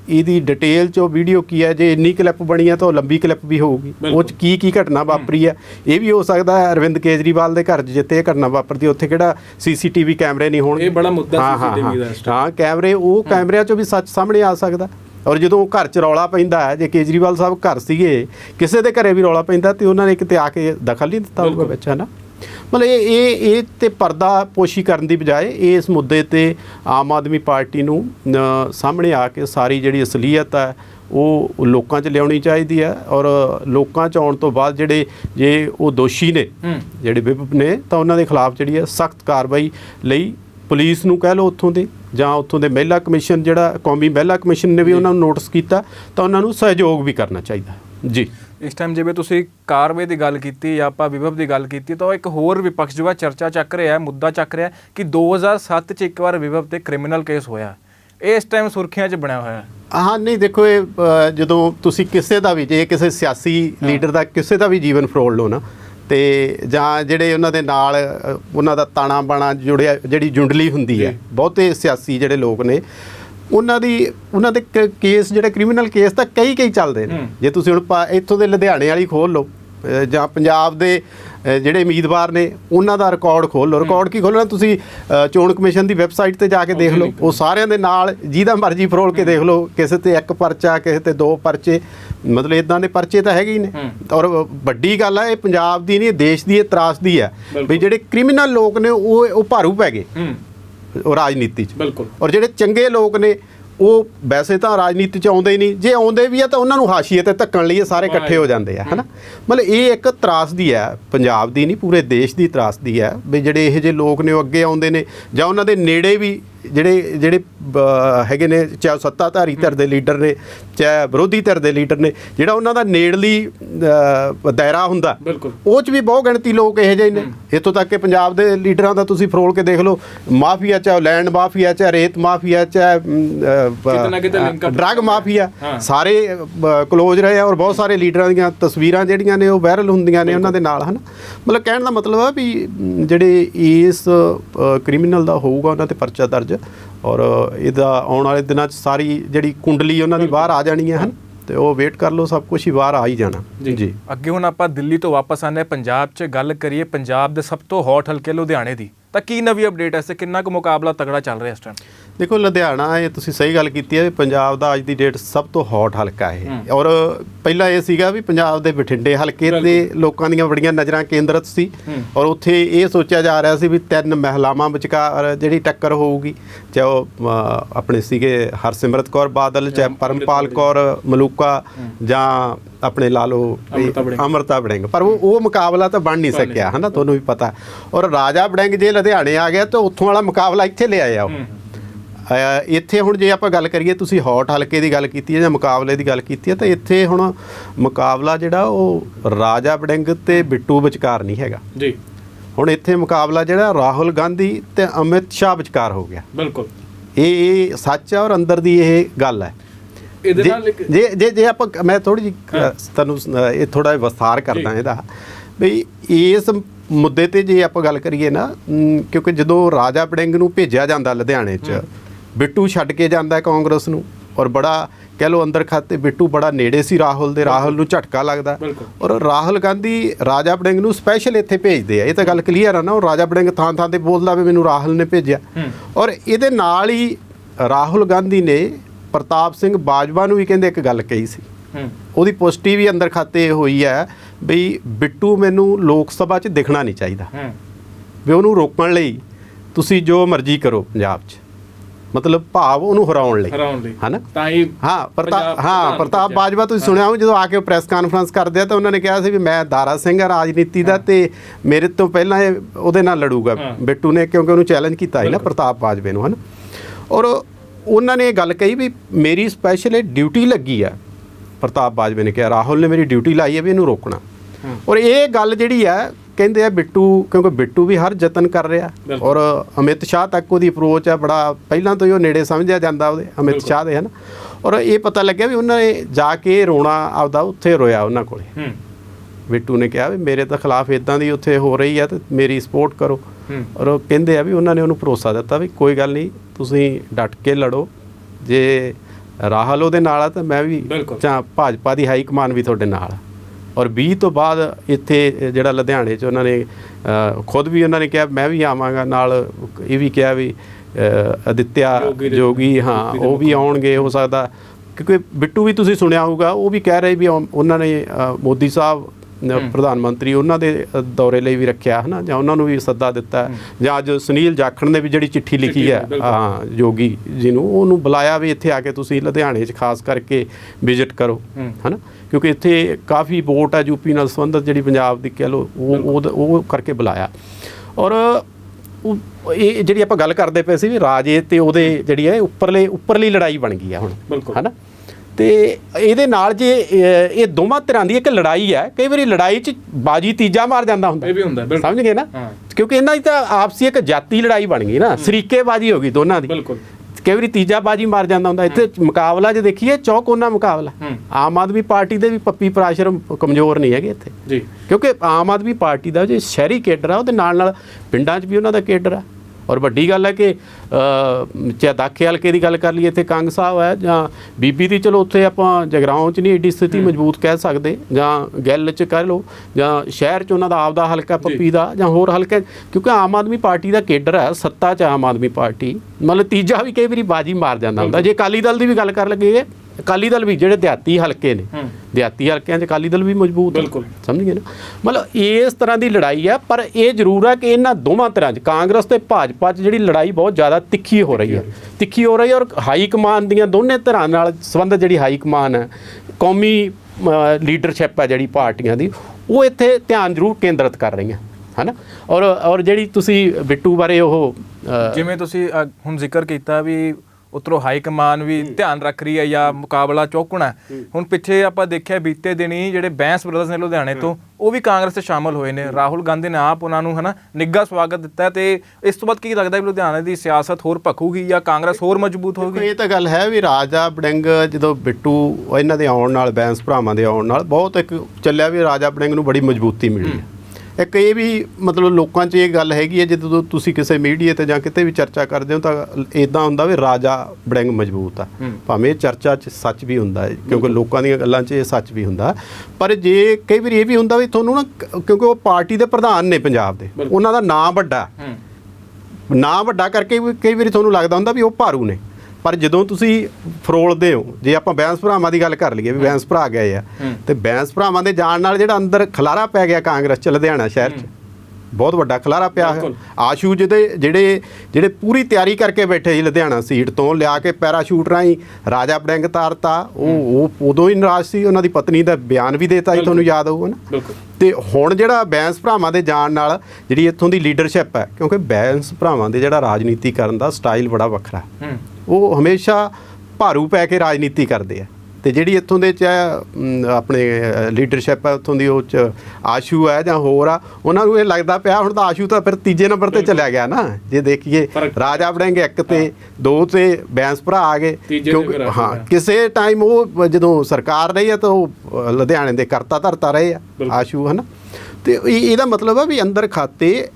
ਇਹਦੀ ਡਿਟੇਲ ਚ ਉਹ ਵੀਡੀਓ ਕੀ ਹੈ ਜੇ ਇੰਨੀ ਕਲਿੱਪ ਬਣੀ ਹੈ ਤਾਂ ਉਹ ਲੰਬੀ ਕਲਿੱਪ ਵੀ ਹੋਊਗੀ। ਉਹ ਚ ਕੀ ਕੀ ਘਟਨਾ ਵਾਪਰੀ ਹੈ ਇਹ ਵੀ ਹੋ ਸਕਦਾ ਹੈ ਅਰਵਿੰਦ ਕੇਜਰੀਵਾਲ ਦੇ ਘਰ ਜਿੱਥੇ ਇਹ ਘਟਨਾ ਵਾਪਰਦੀ ਉੱਥੇ ਕਿਹੜਾ ਸੀਸੀਟੀਵੀ ਕੈਮਰੇ ਨਹੀਂ ਹੋਣਗੇ। ਇਹ ਬੜਾ ਮੁੱਦਾ CCTV ਦਾ। ਹਾਂ ਕੈਮਰੇ ਉਹ ਕੈਮਰਿਆਂ 'ਚੋਂ ਵੀ ਸੱਚ ਸਾਹਮਣੇ ਆ ਸਕਦਾ। ਔਰ ਜਦੋਂ ਘਰ 'ਚ ਰੌਲਾ ਪੈਂਦਾ ਹੈ ਜੇ ਕੇਜਰੀਵਾਲ ਸਾਹਿਬ ਘਰ ਸੀਗੇ ਕਿਸੇ ਦੇ ਘਰੇ ਵੀ ਰੌਲਾ ਪੈਂਦਾ ਤੇ ਉਹਨਾਂ ਨੇ ਕਿਤੇ ਆ ਕੇ ਦਖਲ ਨਹੀਂ ਦਿੱਤਾ ਹੋਊਗਾ ਵਿੱਚ ਹੈ ਨਾ? ਮਤਲਬ ਇਹ ਇਹ ਇਹ ਤੇ ਪਰਦਾ ਪੋਸ਼ੀ ਕਰਨ ਦੀ ਬਜਾਏ ਇਸ ਮੁੱਦੇ ਤੇ ਆਮ ਆਦਮੀ ਪਾਰਟੀ ਨੂੰ ਸਾਹਮਣੇ ਆ ਕੇ ਸਾਰੀ ਜਿਹੜੀ ਅਸਲੀਅਤ ਹੈ ਉਹ ਲੋਕਾਂ 'ਚ ਲਿਆਉਣੀ ਚਾਹੀਦੀ ਹੈ ਔਰ ਲੋਕਾਂ 'ਚ ਆਉਣ ਤੋਂ ਬਾਅਦ ਜਿਹੜੇ ਜੇ ਉਹ ਦੋਸ਼ੀ ਨੇ ਜਿਹੜੇ ਵਿਪ ਨੇ ਤਾਂ ਉਹਨਾਂ ਦੇ ਖਿਲਾਫ ਜਿਹੜੀ ਹੈ ਸਖਤ ਕਾਰਵਾਈ ਲਈ ਪੁਲਿਸ ਨੂੰ ਕਹਿ ਲਓ ਉੱਥੋਂ ਦੇ ਜਾਂ ਉੱਥੋਂ ਦੇ ਮਹਿਲਾ ਕਮਿਸ਼ਨ ਜਿਹੜਾ ਕੌਮੀ ਮਹਿਲਾ ਕਮਿਸ਼ਨ ਨੇ ਵੀ ਉਹਨਾਂ ਨੂੰ ਨੋਟਿਸ ਕੀਤਾ ਤਾਂ ਉਹਨਾਂ ਨੂੰ ਸਹਿਯੋਗ ਵੀ ਕਰਨਾ ਚਾਹੀਦਾ। ਜੀ। ਇਸ ਟਾਈਮ ਜਿਵੇਂ ਤੁਸੀਂ ਕਾਰਵਾਈ ਦੀ ਗੱਲ ਕੀਤੀ ਜਾਂ ਆਪਾਂ ਵਿਭਵ ਦੀ ਗੱਲ ਕੀਤੀ ਤਾਂ ਉਹ ਇੱਕ ਹੋਰ ਵਿਪਕਸ਼ ਜੋ ਹੈ ਚਰਚਾ ਚੱਕ ਰਿਹਾ ਹੈ ਮੁੱਦਾ ਚੱਕ ਰਿਹਾ ਹੈ ਕਿ 2007 ਚ ਇੱਕ ਵਾਰ ਵਿਭਵ ਤੇ ਕ੍ਰਿਮੀਨਲ ਕੇਸ ਹੋਇਆ। ਇਹ ਇਸ ਟਾਈਮ ਸੁਰਖੀਆਂ 'ਚ ਬਣਿਆ ਹੋਇਆ। ਹੈ ਹਾਂ ਨਹੀਂ ਦੇਖੋ ਇਹ ਜਦੋਂ ਤੁਸੀਂ ਕਿਸੇ ਦਾ ਵੀ ਜੇ ਕਿਸੇ ਸਿਆਸੀ ਲੀਡਰ ਦਾ ਕਿਸੇ ਦਾ ਵੀ ਜੀਵਨ ਫਰੋਲ ਲਓ ਨਾ ਤੇ ਜਾਂ ਜਿਹੜੇ ਉਹਨਾਂ ਦੇ ਨਾਲ ਉਹਨਾਂ ਦਾ ਤਾਣਾ ਬਾਣਾ ਜੁੜਿਆ ਜਿਹੜੀ ਜੁੰਡਲੀ ਹੁੰਦੀ ਹੈ। ਬਹੁਤੇ ਸਿਆਸੀ ਜਿਹੜੇ ਲੋਕ ਨੇ ਉਹਨਾਂ ਦੀ ਉਹਨਾਂ ਦੇ ਕੇਸ ਜਿਹੜੇ ਕ੍ਰਿਮੀਨਲ ਕੇਸ ਤਾਂ ਕਈ ਕਈ ਚੱਲਦੇ ਨੇ। ਜੇ ਤੁਸੀਂ ਹੁਣ ਇੱਥੋਂ ਦੇ ਲੁਧਿਆਣੇ ਵਾਲੀ ਖੋਲ ਲਓ ਜਾਂ ਪੰਜਾਬ ਦੇ ਜਿਹੜੇ ਉਮੀਦਵਾਰ ਨੇ ਉਹਨਾਂ ਦਾ ਰਿਕਾਰਡ ਖੋਲ ਲਓ। ਰਿਕਾਰਡ ਕੀ ਖੋਲਣਾ? ਤੁਸੀਂ ਚੋਣ ਕਮਿਸ਼ਨ ਦੀ ਵੈਬਸਾਈਟ ਤੇ ਜਾ ਕੇ ਦੇਖ ਲਓ। ਉਹ ਸਾਰਿਆਂ ਦੇ ਨਾਲ ਜਿਹਦਾ ਮਰਜ਼ੀ ਫਰੋਲ ਕੇ ਦੇਖ ਲਓ। ਕਿਸੇ ਤੇ ਇੱਕ ਪਰਚਾ ਕਿਸੇ ਤੇ ਦੋ ਪਰਚੇ ਮਤਲਬ ਇਦਾਂ ਦੇ ਪਰਚੇ ਤਾਂ ਹੈਗੇ ਹੀ ਨੇ। ਔਰ ਵੱਡੀ ਗੱਲ ਹੈ ਇਹ ਪੰਜਾਬ ਦੀ ਨਹੀਂ ਇਹ ਦੇਸ਼ ਦੀ ਇਹ ਤਰਾਸਦੀ ਹੈ ਬਿਲਕੁਲ। ਵੀ ਜਿਹੜੇ ਕ੍ਰਿਮੀਨਲ ਲੋਕ ਨੇ ਉਹ ਉਹ ਭਾਰੂ ਪੈ ਗਏ। ਰਾਜਨੀਤੀ 'ਚ। ਬਿਲਕੁਲ। ਔਰ ਜਿਹੜੇ ਚੰਗੇ ਲੋਕ ਨੇ ਉਹ ਵੈਸੇ ਤਾਂ ਰਾਜਨੀਤੀ ਚ ਆਉਂਦੇ ਹੀ ਨਹੀਂ। ਜੇ ਆਉਂਦੇ ਵੀ ਆ ਤਾਂ ਉਹਨਾਂ ਨੂੰ ਹਾਸ਼ੀਏ ਤੇ ਧੱਕਣ ਲਈ ਇਹ ਸਾਰੇ ਇਕੱਠੇ ਹੋ ਜਾਂਦੇ ਆ ਹਨਾ? ਮਤਲਬ ਇਹ ਇੱਕ ਤਰਾਸਦੀ ਹੈ ਪੰਜਾਬ ਦੀ ਨਹੀਂ ਪੂਰੇ ਦੇਸ਼ ਦੀ ਤਰਾਸਦੀ ਹੈ ਵੀ ਜਿਹੜੇ ਇਹੋ ਜਿਹੇ ਲੋਕ ਨੇ ਉਹ ਅੱਗੇ ਆਉਂਦੇ ਨੇ ਜਾਂ ਉਹਨਾਂ ਦੇ ਨੇੜੇ ਵੀ ਜਿਹੜੇ ਜਿਹੜੇ ਹੈਗੇ ਨੇ ਚਾਹੇ ਸੱਤਾਧਾਰੀ ਧਿਰ ਦੇ ਲੀਡਰ ਨੇ ਚਾਹੇ ਵਿਰੋਧੀ ਧਿਰ ਦੇ ਲੀਡਰ ਨੇ ਜਿਹੜਾ ਉਹਨਾਂ ਦਾ ਨੇੜਲੀ ਦਾਇਰਾ ਹੁੰਦਾ। ਉਹ ਚ ਵੀ ਬਹੁਤ ਗਿਣਤੀ ਲੋਕ ਇਹੋ ਜਿਹੇ ਨੇ। ਇੱਥੋਂ ਤੱਕ ਕਿ ਪੰਜਾਬ ਦੇ ਲੀਡਰਾਂ ਦਾ ਤੁਸੀਂ ਫਰੋਲ ਕੇ ਦੇਖ ਲਓ ਮਾਫੀਆ ਚਾਹੇ ਲੈਂਡ ਮਾਫੀਆ ਚਾਹੇ ਰੇਤ ਮਾਫੀਆ ਚਾਹੇ ਡਰਗ ਮਾਫੀਆ। ਸਾਰੇ ਕਲੋਜ਼ ਰਹੇ ਆ ਔਰ ਬਹੁਤ ਸਾਰੇ ਲੀਡਰਾਂ ਦੀਆਂ ਤਸਵੀਰਾਂ ਜਿਹੜੀਆਂ ਨੇ ਉਹ ਵਾਇਰਲ ਹੁੰਦੀਆਂ ਨੇ ਉਹਨਾਂ ਦੇ ਨਾਲ ਹਨ? ਮਤਲਬ ਕਹਿਣ ਦਾ ਮਤਲਬ ਆ ਵੀ ਜਿਹੜੇ ਇਸ ਕ੍ਰਿਮੀਨਲ ਦਾ ਹੋਊਗਾ ਉਹਨਾਂ ਤੇ ਪਰਚਾ ਦਰਜ ਔਰ ਇਹਦਾ ਆਉਣ ਵਾਲੇ ਦਿਨਾਂ 'ਚ ਸਾਰੀ ਜਿਹੜੀ ਕੁੰਡਲੀ ਉਹਨਾਂ ਦੀ ਬਾਹਰ ਆ ਜਾਣੀ ਹੈ ਹਨ ਤੇ ਉਹ ਵੇਟ ਕਰ ਲਓ ਸਭ ਕੁਝ ਹੀ ਬਾਹਰ ਆ ਹੀ ਜਾਣਾ। ਜੀ। ਅੱਗੇ ਹੁਣ ਆਪਾਂ ਦਿੱਲੀ ਤੋਂ ਵਾਪਸ ਆਨੇ ਪੰਜਾਬ 'ਚ ਗੱਲ ਕਰੀਏ ਪੰਜਾਬ ਦੇ ਸਭ ਤੋਂ ਹੌਟ ਹਲਕੇ ਲੁਧਿਆਣੇ ਦੀ। ਤਾਂ ਕੀ ਨਵੀਂ ਅਪਡੇਟ ਐ ਸੇ ਕਿੰਨਾ ਕੁ ਮੁਕਾਬਲਾ ਤਗੜਾ ਚੱਲ ਰਿਹਾ ਇਸ ਟਾਈਮ ਦੇਖੋ ਲੁਧਿਆਣਾ ਇਹ ਤੁਸੀਂ ਸਹੀ ਗੱਲ ਕੀਤੀ ਹੈ ਪੰਜਾਬ ਦਾ ਅੱਜ ਦੀ ਡੇਟ ਸਭ ਤੋਂ ਹੌਟ ਹਲਕਾ ਹੈ। ਔਰ ਪਹਿਲਾਂ ਇਹ ਸੀਗਾ ਵੀ ਪੰਜਾਬ ਦੇ ਬਠਿੰਡੇ ਹਲਕੇ ਤੇ ਲੋਕਾਂ ਦੀਆਂ ਬੜੀਆਂ ਨਜ਼ਰਾਂ ਕੇਂਦਰਿਤ ਸੀ। ਔਰ ਉੱਥੇ ਇਹ ਸੋਚਿਆ ਜਾ ਰਿਹਾ ਸੀ ਵੀ ਤਿੰਨ ਮਹਿਲਾਵਾਂ ਵਿਚਕਾਰ ਜਿਹੜੀ ਟੱਕਰ ਹੋਊਗੀ ਚਾਹੇ ਉਹ ਆਪਣੇ ਸੀਗੇ ਹਰਸਿਮਰਤ ਕੌਰ ਬਾਦਲ ਚਾਹੇ ਪਰਮਪਾਲ ਕੌਰ ਮਲੂਕਾ ਜਾਂ ਆਪਣੇ ਲਾ ਲਓ ਅੰਮ੍ਰਿਤਾ ਵੜਿੰਗ। ਪਰ ਉਹ ਉਹ ਮੁਕਾਬਲਾ ਤਾਂ ਬਣ ਨਹੀਂ ਸਕਿਆ ਹਨਾ? ਤੁਹਾਨੂੰ ਵੀ ਪਤਾ। ਔਰ ਰਾਜਾ ਵੜਿੰਗ ਜੇ ਲੁਧਿਆਣੇ ਆ ਗਿਆ ਤਾਂ ਉੱਥੋਂ ਵਾਲਾ ਮੁਕਾਬਲਾ ਇੱਥੇ ਲੈ ਆਇਆ ਉਹ। ਇੱਥੇ ਹੁਣ ਜੇ ਆਪਾਂ ਗੱਲ ਕਰੀਏ ਤੁਸੀਂ ਹੌਟ ਹਲਕੇ ਦੀ ਗੱਲ ਕੀਤੀ ਹੈ ਜਾਂ ਮੁਕਾਬਲੇ ਦੀ ਗੱਲ ਕੀਤੀ ਹੈ ਤਾਂ ਇੱਥੇ ਹੁਣ ਮੁਕਾਬਲਾ ਜਿਹੜਾ ਉਹ ਰਾਜਾ ਵੜਿੰਗ ਤੇ ਬਿੱਟੂ ਵਿਚਕਾਰ ਨਹੀਂ ਹੈਗਾ। ਜੀ। ਹੁਣ ਇੱਥੇ ਮੁਕਾਬਲਾ ਜਿਹੜਾ ਰਾਹੁਲ ਗਾਂਧੀ ਤੇ ਅਮਿਤ ਸ਼ਾਹ ਵਿਚਕਾਰ ਹੋ ਗਿਆ। ਬਿਲਕੁਲ। ਇਹ ਸੱਚ ਹੈ ਔਰ ਅੰਦਰ ਦੀ ਇਹ ਗੱਲ ਹੈ। ਇਹਦੇ ਜੇ- ਨਾਲ ਜੇ ਜੇ ਜੇ ਆਪਾਂ ਮੈਂ ਥੋੜੀ ਅ, ਤੁਹਾਨੂੰ ਇਹ ਥੋੜਾ ਵਿਸਥਾਰ ਕਰਦਾ ਇਹਦਾ। ਵੀ ਇਸ ਮੁੱਦੇ ਤੇ ਜੇ ਆਪਾਂ ਗੱਲ ਕਰੀਏ ਨਾ ਕਿਉਂਕਿ ਜਦੋਂ ਰਾਜਾ ਵੜਿੰਗ ਨੂੰ ਭੇਜਿਆ ਜਾਂਦਾ ਲੁਧਿਆਣੇ 'ਚ ਬਿੱਟੂ ਛੱਡ ਕੇ ਜਾਂਦਾ ਹੈ ਕਾਂਗਰਸ ਨੂੰ ਔਰ ਬੜਾ ਕਹਿ ਲਓ ਅੰਦਰ ਖਾਤੇ ਬਿੱਟੂ ਬੜਾ ਨੇੜੇ ਸੀ ਰਾਹੁਲ ਦੇ ਰਾਹੁਲ ਨੂੰ ਝਟਕਾ ਲੱਗਦਾ। ਔਰ ਰਾਹੁਲ ਗਾਂਧੀ ਰਾਜਾ ਵੜਿੰਗ ਨੂੰ ਸਪੈਸ਼ਲ ਇੱਥੇ ਭੇਜਦੇ ਆ। ਇਹ ਤਾਂ ਗੱਲ ਕਲੀਅਰ ਆ ਨਾ ਉਹ ਰਾਜਾ ਵੜਿੰਗ ਥਾਂ ਥਾਂ ਤੇ ਬੋਲਦਾ ਵੀ ਮੈਨੂੰ ਰਾਹੁਲ ਨੇ ਭੇਜਿਆ। ਔਰ ਇਹਦੇ ਨਾਲ ਹੀ ਰਾਹੁਲ ਗਾਂਧੀ ਨੇ ਪ੍ਰਤਾਪ ਸਿੰਘ ਬਾਜਵਾ ਨੂੰ ਵੀ ਕਹਿੰਦੇ ਇੱਕ ਗੱਲ ਕਹੀ ਸੀ। ਉਹਦੀ ਪੁਸ਼ਟੀ ਵੀ ਅੰਦਰ ਖਾਤੇ ਹੋਈ ਹੈ ਵੀ ਬਿੱਟੂ ਮੈਨੂੰ ਲੋਕ ਸਭਾ 'ਚ ਦਿਖਣਾ ਨਹੀਂ ਚਾਹੀਦਾ। ਵੀ ਉਹਨੂੰ ਰੋਕਣ ਲਈ ਤੁਸੀਂ ਜੋ ਮਰਜ਼ੀ ਕਰੋ ਪੰਜਾਬ 'ਚ। ਮਤਲਬ ਭਾਵ ਉਹਨੂੰ ਹਰਾਉਣ ਲਈ। ਹਰਾਉਣ ਲਈ। ਹਨਾ? ਤਾਂ ਹੀ ਹਾਂ ਪ੍ਰਤਾਪ ਹਾਂ ਪ੍ਰਤਾਪ। ਬਾਜਵਾ ਤੁਸੀਂ ਸੁਣਿਆ ਹੋ ਜਦੋਂ ਆ ਕੇ ਪ੍ਰੈਸ ਕਾਨਫਰੰਸ ਕਰਦੇ ਆ ਤਾਂ ਉਹਨਾਂ ਨੇ ਕਿਹਾ ਸੀ ਵੀ ਮੈਂ ਦਾਰਾ ਸਿੰਘ ਆ ਰਾਜਨੀਤੀ ਦਾ ਤੇ ਮੇਰੇ ਤੋਂ ਪਹਿਲਾਂ ਇਹ ਉਹਦੇ ਨਾਲ ਲੜੂਗਾ। ਬਿੱਟੂ ਨੇ ਕਿਉਂਕਿ ਉਹਨੂੰ ਚੈਲੰਜ ਕੀਤਾ ਸੀ ਨਾ ਪ੍ਰਤਾਪ ਬਾਜਵੇ ਨੂੰ ਹਨ? ਔਰ ਉਹਨਾਂ ਨੇ ਇਹ ਗੱਲ ਕਹੀ ਵੀ ਮੇਰੀ ਸਪੈਸ਼ਲ ਇਹ ਡਿਊਟੀ ਲੱਗੀ ਆ। ਪ੍ਰਤਾਪ ਬਾਜਵੇ ਨੇ ਕਿਹਾ ਰਾਹੁਲ ਨੇ ਮੇਰੀ ਡਿਊਟੀ ਲਾਈ ਹੈ ਵੀ ਇਹਨੂੰ ਰੋਕਣਾ। ਔਰ ਇਹ ਗੱਲ ਜਿਹੜੀ ਆ ਕਹਿੰਦੇ ਆ ਬਿੱਟੂ ਕਿਉਂਕਿ ਬਿੱਟੂ ਵੀ ਹਰ ਯਤਨ ਕਰ ਰਿਹਾ। ਔਰ ਅਮਿਤ ਸ਼ਾਹ ਤੱਕ ਉਹਦੀ ਅਪਰੋਚ ਆ ਬੜਾ ਪਹਿਲਾਂ ਤੋਂ ਹੀ ਉਹ ਨੇੜੇ ਸਮਝਿਆ ਜਾਂਦਾ ਉਹਦੇ ਅਮਿਤ। ਸ਼ਾਹ ਦੇ ਹਨ। ਔਰ ਇਹ ਪਤਾ ਲੱਗਿਆ ਵੀ ਉਹਨਾਂ ਨੇ ਜਾ ਕੇ ਰੋਣਾ ਆਪਦਾ ਉੱਥੇ ਰੋਇਆ ਉਹਨਾਂ ਕੋਲੇ। ਹੂੰ। ਬਿੱਟੂ ਨੇ ਕਿਹਾ ਵੀ ਮੇਰੇ ਤਾਂ ਖਿਲਾਫ ਇਦਾਂ ਦੀ ਉੱਥੇ ਹੋ ਰਹੀ ਆ ਤੇ ਮੇਰੀ ਸਪੋਰਟ ਕਰੋ। ਔਰ ਉਹ ਕਹਿੰਦੇ ਆ ਵੀ ਉਹਨਾਂ ਨੇ ਉਹਨੂੰ ਭਰੋਸਾ ਦਿੱਤਾ ਵੀ ਕੋਈ ਗੱਲ ਨਹੀਂ ਤੁਸੀਂ ਡਟ ਕੇ ਲੜੋ। ਜੇ ਰਾਹੁਲ ਉਹਦੇ ਨਾਲ ਆ ਤਾਂ ਮੈਂ ਵੀ। ਜਾਂ ਭਾਜਪਾ ਦੀ ਹਾਈ ਕਮਾਨ ਵੀ ਤੁਹਾਡੇ ਨਾਲ ਆ। ਔਰ 20 ਤੋਂ ਬਾਅਦ ਇੱਥੇ ਜਿਹੜਾ ਲੁਧਿਆਣੇ 'ਚ ਉਹਨਾਂ ਨੇ ਖੁਦ ਵੀ ਉਹਨਾਂ ਨੇ ਕਿਹਾ ਮੈਂ ਵੀ ਆਵਾਂਗਾ ਨਾਲ ਇਹ ਵੀ ਕਿਹਾ ਵੀ ਅਦਿੱਤਿਆ ਜੋਗੀ ਹਾਂ ਉਹ ਵੀ ਆਉਣਗੇ ਹੋ ਸਕਦਾ ਕਿਉਂਕਿ ਬਿੱਟੂ ਵੀ ਤੁਸੀਂ ਸੁਣਿਆ ਹੋਊਗਾ ਉਹ ਵੀ ਕਹਿ ਰਹੇ ਵੀ ਉਹ- ਉਹਨਾਂ ਨੇ ਮੋਦੀ ਸਾਹਿਬ ਪ੍ਰਧਾਨ ਮੰਤਰੀ ਉਹਨਾਂ ਦੇ ਦੌਰੇ ਲਈ ਵੀ ਰੱਖਿਆ ਹਨਾ ਜਾਂ ਉਹਨਾਂ ਨੂੰ ਵੀ ਸੱਦਾ ਦਿੱਤਾ ਹੈ। ਜਾਂ ਅੱਜ ਸੁਨੀਲ ਜਾਖੜ ਨੇ ਵੀ ਜਿਹੜੀ ਚਿੱਠੀ ਲਿਖੀ ਹੈ। ਹਾਂ ਜੋਗੀ ਜੀ ਨੂੰ ਉਹਨੂੰ ਬੁਲਾਇਆ ਵੀ ਇੱਥੇ ਆ ਕੇ ਤੁਸੀਂ ਲੁਧਿਆਣੇ 'ਚ ਖਾਸ ਕਰਕੇ ਵਿਜ਼ਿਟ ਕਰੋ ਹੂੰ। ਹਨਾ ਕਿਉਂਕਿ ਇੱਥੇ ਕਾਫੀ ਵੋਟ ਹੈ ਯੂਪੀ ਨਾਲ ਸੰਬੰਧਿਤ ਜਿਹੜੀ ਪੰਜਾਬ ਦੀ ਕਹਿ ਲਓ ਉਹ ਉਹ ਕਰਕੇ ਬੁਲਾਇਆ। ਔਰ ਉਹ ਇਹ ਜਿਹੜੀ ਆਪਾਂ ਗੱਲ ਕਰਦੇ ਪਏ ਸੀ ਵੀ ਰਾਜੇ ਤੇ ਉਹਦੇ ਜਿਹੜੀ ਹੈ ਉੱਪਰਲੇ ਉੱਪਰਲੀ ਲੜਾਈ ਬਣ ਗਈ ਹੈ ਹੁਣ। ਹਨਾ? ਤੇ ਇਹਦੇ ਨਾਲ ਜੇ ਇਹ ਦੋਵਾਂ ਤਰ੍ਹਾਂ ਦੀ ਇੱਕ ਲੜਾਈ ਹੈ ਕਈ ਵਾਰੀ ਲੜਾਈ 'ਚ ਬਾਜੀ ਤੀਜਾ ਮਾਰ ਜਾਂਦਾ ਹੁੰਦਾ। ਇਹ ਵੀ ਹੁੰਦਾ ਸਮਝ ਗਏ ਨਾ। ਕਿਉਂਕਿ ਇਹਨਾਂ ਦੀ ਤਾਂ ਆਪਸੀ ਇੱਕ ਜਾਤੀ ਲੜਾਈ ਬਣ ਗਈ ਨਾ। ਸਰੀਕੇਬਾਜੀ ਹੋ ਗਈ ਦੋਨਾਂ ਦੀ। ਬਿਲਕੁਲ। ਕਈ ਵਾਰੀ ਤੀਜਾ ਬਾਜੀ ਮਾਰ ਜਾਂਦਾ ਹੁੰਦਾ। ਇੱਥੇ ਮੁਕਾਬਲਾ ਜੇ ਦੇਖੀਏ ਚੌਕੋਨਾ ਮੁਕਾਬਲਾ। ਆਮ ਆਦਮੀ ਪਾਰਟੀ ਦੇ ਵੀ ਪੱਪੀ ਪ੍ਰਾਸ਼ਰਮ ਕਮਜ਼ੋਰ ਨਹੀਂ ਹੈਗੇ ਇੱਥੇ। ਜੀ। ਕਿਉਂਕਿ ਆਮ ਆਦਮੀ ਪਾਰਟੀ ਦਾ ਜੇ ਸ਼ਹਿਰੀ ਕੇਡਰ ਆ ਉਹਦੇ ਨਾਲ ਨਾਲ ਪਿੰਡਾਂ 'ਚ ਵੀ ਉਹਨਾਂ ਦਾ ਕੇਡਰ ਆ। ਔਰ ਵੱਡੀ ਗੱਲ ਹੈ ਕਿ ਅ, ਚਾਹੇ ਦਾਖੇ ਹਲਕੇ ਦੀ ਗੱਲ ਕਰ ਲਈਏ ਇੱਥੇ ਕੰਗ ਸਾਹਿਬ ਹੈ ਜਾਂ ਬੀਬੀ ਦੀ ਚਲੋ ਉੱਥੇ ਆਪਾਂ ਜਗਰਾਉਂ 'ਚ ਨਹੀਂ ਏਡੀ ਸਥਿਤੀ ਮਜ਼ਬੂਤ ਕਹਿ ਸਕਦੇ ਜਾਂ ਗਿੱਲ 'ਚ ਕਹਿ ਲਓ ਜਾਂ ਸ਼ਹਿਰ 'ਚ ਉਹਨਾਂ ਦਾ ਆਪਦਾ ਹਲਕਾ ਪੱਪੀ ਦਾ ਜਾਂ ਹੋਰ ਹਲਕਾ ਕਿਉਂਕਿ ਆਮ ਆਦਮੀ ਪਾਰਟੀ ਦਾ ਕੇਡਰ ਹੈ ਸੱਤਾ 'ਚ ਆਮ ਆਦਮੀ ਪਾਰਟੀ ਮਤਲਬ ਤੀਜਾ ਵੀ ਕਈ ਵਾਰੀ ਬਾਜੀ ਮਾਰ ਜਾਂਦਾ ਹੁੰਦਾ। ਜੇ ਅਕਾਲੀ ਦਲ ਦੀ ਵੀ ਗੱਲ ਕਰ ਲਈਏ ਅਕਾਲੀ ਦਲ ਵੀ ਜਿਹੜੇ ਦਿਹਾਤੀ ਹਲਕੇ ਨੇ। ਦਿਹਾਤੀ ਹਲਕਿਆਂ 'ਚ ਅਕਾਲੀ ਦਲ ਵੀ ਮਜ਼ਬੂਤ ਹੈ ਬਿਲਕੁਲ। ਸਮਝ ਗਏ ਨਾ? ਮਤਲਬ ਇਸ ਤਰ੍ਹਾਂ ਦੀ ਲੜਾਈ ਆ ਪਰ ਇਹ ਜ਼ਰੂਰ ਹੈ ਕਿ ਇਹਨਾਂ ਦੋਵਾਂ ਤਰ੍ਹਾਂ 'ਚ ਕਾਂਗਰਸ ਤੇ ਭਾਜਪਾ 'ਚ ਜਿਹੜੀ ਲੜਾਈ ਬਹੁਤ ਜ਼ਿਆਦਾ ਤਿੱਖੀ ਹੋ ਰਹੀ ਹੈ। ਤਿੱਖੀ ਹੋ। ਰਹੀ ਹੈ ਔਰ ਹਾਈ ਕਮਾਨ ਦੀਆਂ ਦੋਨੇ ਧਿਰਾਂ ਨਾਲ ਸੰਬੰਧਿਤ ਜਿਹੜੀ ਹਾਈ ਕਮਾਨ ਹੈ ਕੌਮੀ ਲੀਡਰਸ਼ਿਪ ਹੈ ਜਿਹੜੀ ਪਾਰਟੀਆਂ ਦੀ ਉਹ ਇੱਥੇ ਧਿਆਨ ਜ਼ਰੂਰ ਕੇਂਦਰਿਤ ਕਰ ਰਹੀਆਂ ਹਨਾ? ਔਰ ਔਰ ਜਿਹੜੀ ਤੁਸੀਂ ਬਿੱਟੂ ਬਾਰੇ ਉਹ ਜਿਵੇਂ ਤੁਸੀਂ ਹੁਣ ਜ਼ਿਕਰ ਕੀਤਾ ਵੀ ਉਤਰੋ ਹਾਈ ਕਮਾਨ ਵੀ ਧਿਆਨ ਰੱਖ ਰਹੀ ਹੈ ਜਾਂ ਮੁਕਾਬਲਾ ਚੌਕਣਾ। ਹੁਣ ਪਿੱਛੇ ਆਪਾਂ ਦੇਖਿਆ ਬੀਤੇ ਦਿਨੀ ਜਿਹੜੇ ਬੈਂਸ ਬ੍ਰਦਰਸ ਨੇ ਲੁਧਿਆਣੇ ਤੋਂ ਉਹ ਵੀ ਕਾਂਗਰਸ 'ਚ ਸ਼ਾਮਲ ਹੋਏ ਨੇ। ਰਾਹੁਲ ਗਾਂਧੀ ਨੇ ਆਪ ਉਹਨਾਂ ਨੂੰ ਹਨਾ ਨਿੱਘਾ ਸਵਾਗਤ ਦਿੱਤਾ ਤੇ ਇਸ ਤੋਂ ਬਾਅਦ ਕੀ ਲੱਗਦਾ ਵੀ ਲੁਧਿਆਣੇ ਦੀ ਸਿਆਸਤ ਹੋਰ ਭਖੂਗੀ ਜਾਂ ਕਾਂਗਰਸ ਹੋਰ ਮਜ਼ਬੂਤ ਹੋਊਗੀ? ਇਹ ਤਾਂ ਗੱਲ ਹੈ ਵੀ ਰਾਜਾ ਬੜਿੰਗ ਜਦੋਂ ਬਿੱਟੂ ਇਹਨਾਂ ਦੇ ਆਉਣ ਨਾਲ ਬੈਂਸ ਭਰਾਵਾਂ ਦੇ ਆਉਣ ਨਾਲ ਬਹੁਤ ਇੱਕ ਚੱਲਿਆ ਵੀ ਰਾਜਾ ਬੜਿੰਗ ਨੂੰ ਬੜੀ ਮਜ਼ਬੂਤੀ ਮਿਲੀ ਹੈ। ਇੱਕ ਇਹ ਵੀ ਮਤਲਬ ਲੋਕਾਂ 'ਚ ਇਹ ਗੱਲ ਹੈਗੀ ਹੈ ਜਦੋਂ ਤੁਸੀਂ ਕਿਸੇ ਮੀਡੀਆ ਤੇ ਜਾਂ ਕਿਤੇ ਵੀ ਚਰਚਾ ਕਰਦੇ ਹੋ ਤਾਂ ਇਦਾਂ ਹੁੰਦਾ ਵੀ ਰਾਜਾ ਬੜਿੰਗ ਮਜ਼ਬੂਤ ਆ। ਭਾਵੇਂ ਇਹ ਚਰਚਾ 'ਚ ਸੱਚ ਵੀ ਹੁੰਦਾ ਹੈ ਕਿਉਂਕਿ ਲੋਕਾਂ ਦੀਆਂ ਗੱਲਾਂ 'ਚ ਇਹ ਸੱਚ ਵੀ ਹੁੰਦਾ। ਪਰ ਜੇ ਕਈ ਵਾਰੀ ਇਹ ਵੀ ਹੁੰਦਾ ਵੀ ਤੁਹਾਨੂੰ ਨਾ ਕਿਉਂਕਿ ਉਹ ਪਾਰਟੀ ਦੇ ਪ੍ਰਧਾਨ ਨੇ ਪੰਜਾਬ ਦੇ ਉਹਨਾਂ ਦਾ ਨਾਂ ਵੱਡਾ। ਨਾਂ ਵੱਡਾ ਕਰਕੇ ਵੀ ਕਈ ਵਾਰੀ ਤੁਹਾਨੂੰ ਲੱਗਦਾ ਹੁੰਦਾ ਵੀ ਉਹ ਭਾਰੂ ਨੇ। ਪਰ ਜਦੋਂ ਤੁਸੀਂ ਫਰੋਲਦੇ ਹੋ ਜੇ ਆਪਾਂ ਬੈਂਸ ਭਰਾਵਾਂ ਦੀ ਗੱਲ ਕਰ ਲਈਏ ਵੀ ਬੈਂਸ ਭਰਾ ਗਏ ਆ। ਤੇ ਬੈਂਸ ਭਰਾਵਾਂ ਦੇ ਜਾਣ ਨਾਲ ਜਿਹੜਾ ਅੰਦਰ ਖਲਾਰਾ ਪੈ ਗਿਆ ਕਾਂਗਰਸ ਚ ਲੁਧਿਆਣਾ ਸ਼ਹਿਰ ਚ ਬਹੁਤ ਵੱਡਾ ਖਲਾਰਾ ਪਿਆ ਹੈ। ਆਸ਼ੂ ਜਿਹਦੇ ਜਿਹੜੇ ਜਿਹੜੇ ਪੂਰੀ ਤਿਆਰੀ ਕਰਕੇ ਬੈਠੇ ਸੀ ਲੁਧਿਆਣਾ ਸੀਟ ਤੋਂ ਲਿਆ ਕੇ ਪੈਰਾਸ਼ੂਟ ਰਾਹੀਂ ਰਾਜਾ ਬੜਿੰਗ ਤਾਰਤਾ ਉਹ ਉਹ ਉਦੋਂ ਹੀ ਨਾਰਾਜ਼ ਸੀ ਉਹਨਾਂ ਦੀ ਪਤਨੀ ਦਾ ਬਿਆਨ ਵੀ ਦੇਤਾ ਸੀ ਤੁਹਾਨੂੰ ਯਾਦ ਹੋਊਗਾ ਨਾ। ਤੇ ਹੁਣ ਜਿਹੜਾ ਬੈਂਸ ਭਰਾਵਾਂ ਦੇ ਜਾਣ ਨਾਲ ਜਿਹੜੀ ਇੱਥੋਂ ਦੀ ਲੀਡਰਸ਼ਿਪ ਹੈ ਕਿਉਂਕਿ ਬੈਂਸ ਭਰਾਵਾਂ ਦੇ ਜਿਹੜਾ ਰਾਜਨੀਤੀ ਕਰਨ ਦਾ ਸਟਾਈਲ ਬੜਾ ਵੱਖਰਾ ਉਹ ਹਮੇਸ਼ਾ ਭਾਰੂ ਪੈ ਕੇ ਰਾਜਨੀਤੀ ਕਰਦੇ ਆ। ਤੇ ਜਿਹੜੀ ਇੱਥੋਂ ਦੇ ਚ ਆਪਣੇ ਲੀਡਰਸ਼ਿਪ ਹੈ ਉੱਥੋਂ ਦੀ ਉਹ ਚ ਆਸ਼ੂ ਹੈ ਜਾਂ ਹੋਰ ਆ ਉਹਨਾਂ ਨੂੰ ਇਹ ਲੱਗਦਾ ਪਿਆ ਹੁਣ ਤਾਂ ਆਸ਼ੂ ਤਾਂ ਫਿਰ ਤੀਜੇ ਨੰਬਰ ਤੇ ਚਲਿਆ ਗਿਆ ਨਾ। ਜੇ ਦੇਖੀਏ ਰਾਜਾ ਵੜਿੰਗ ਇੱਕ ਤੇ ਦੋ ਤੇ ਬੈਂਸ ਭਰਾ ਆ ਗਏ ਕਿਉਂਕਿ- ਹਾਂ। ਕਿਸੇ ਟਾਈਮ ਉਹ ਜਦੋਂ ਸਰਕਾਰ ਰਹੀ ਹੈ ਤਾਂ ਉਹ ਲੁਧਿਆਣੇ ਦੇ ਕਰਤਾ ਧਰਤਾ ਰਹੇ ਆ। ਆਸ਼ੂ ਹਨਾ? ਤੇ ਇਹ- ਇਹਦਾ ਮਤਲਬ ਆ ਵੀ ਅੰਦਰ ਖਾਤੇ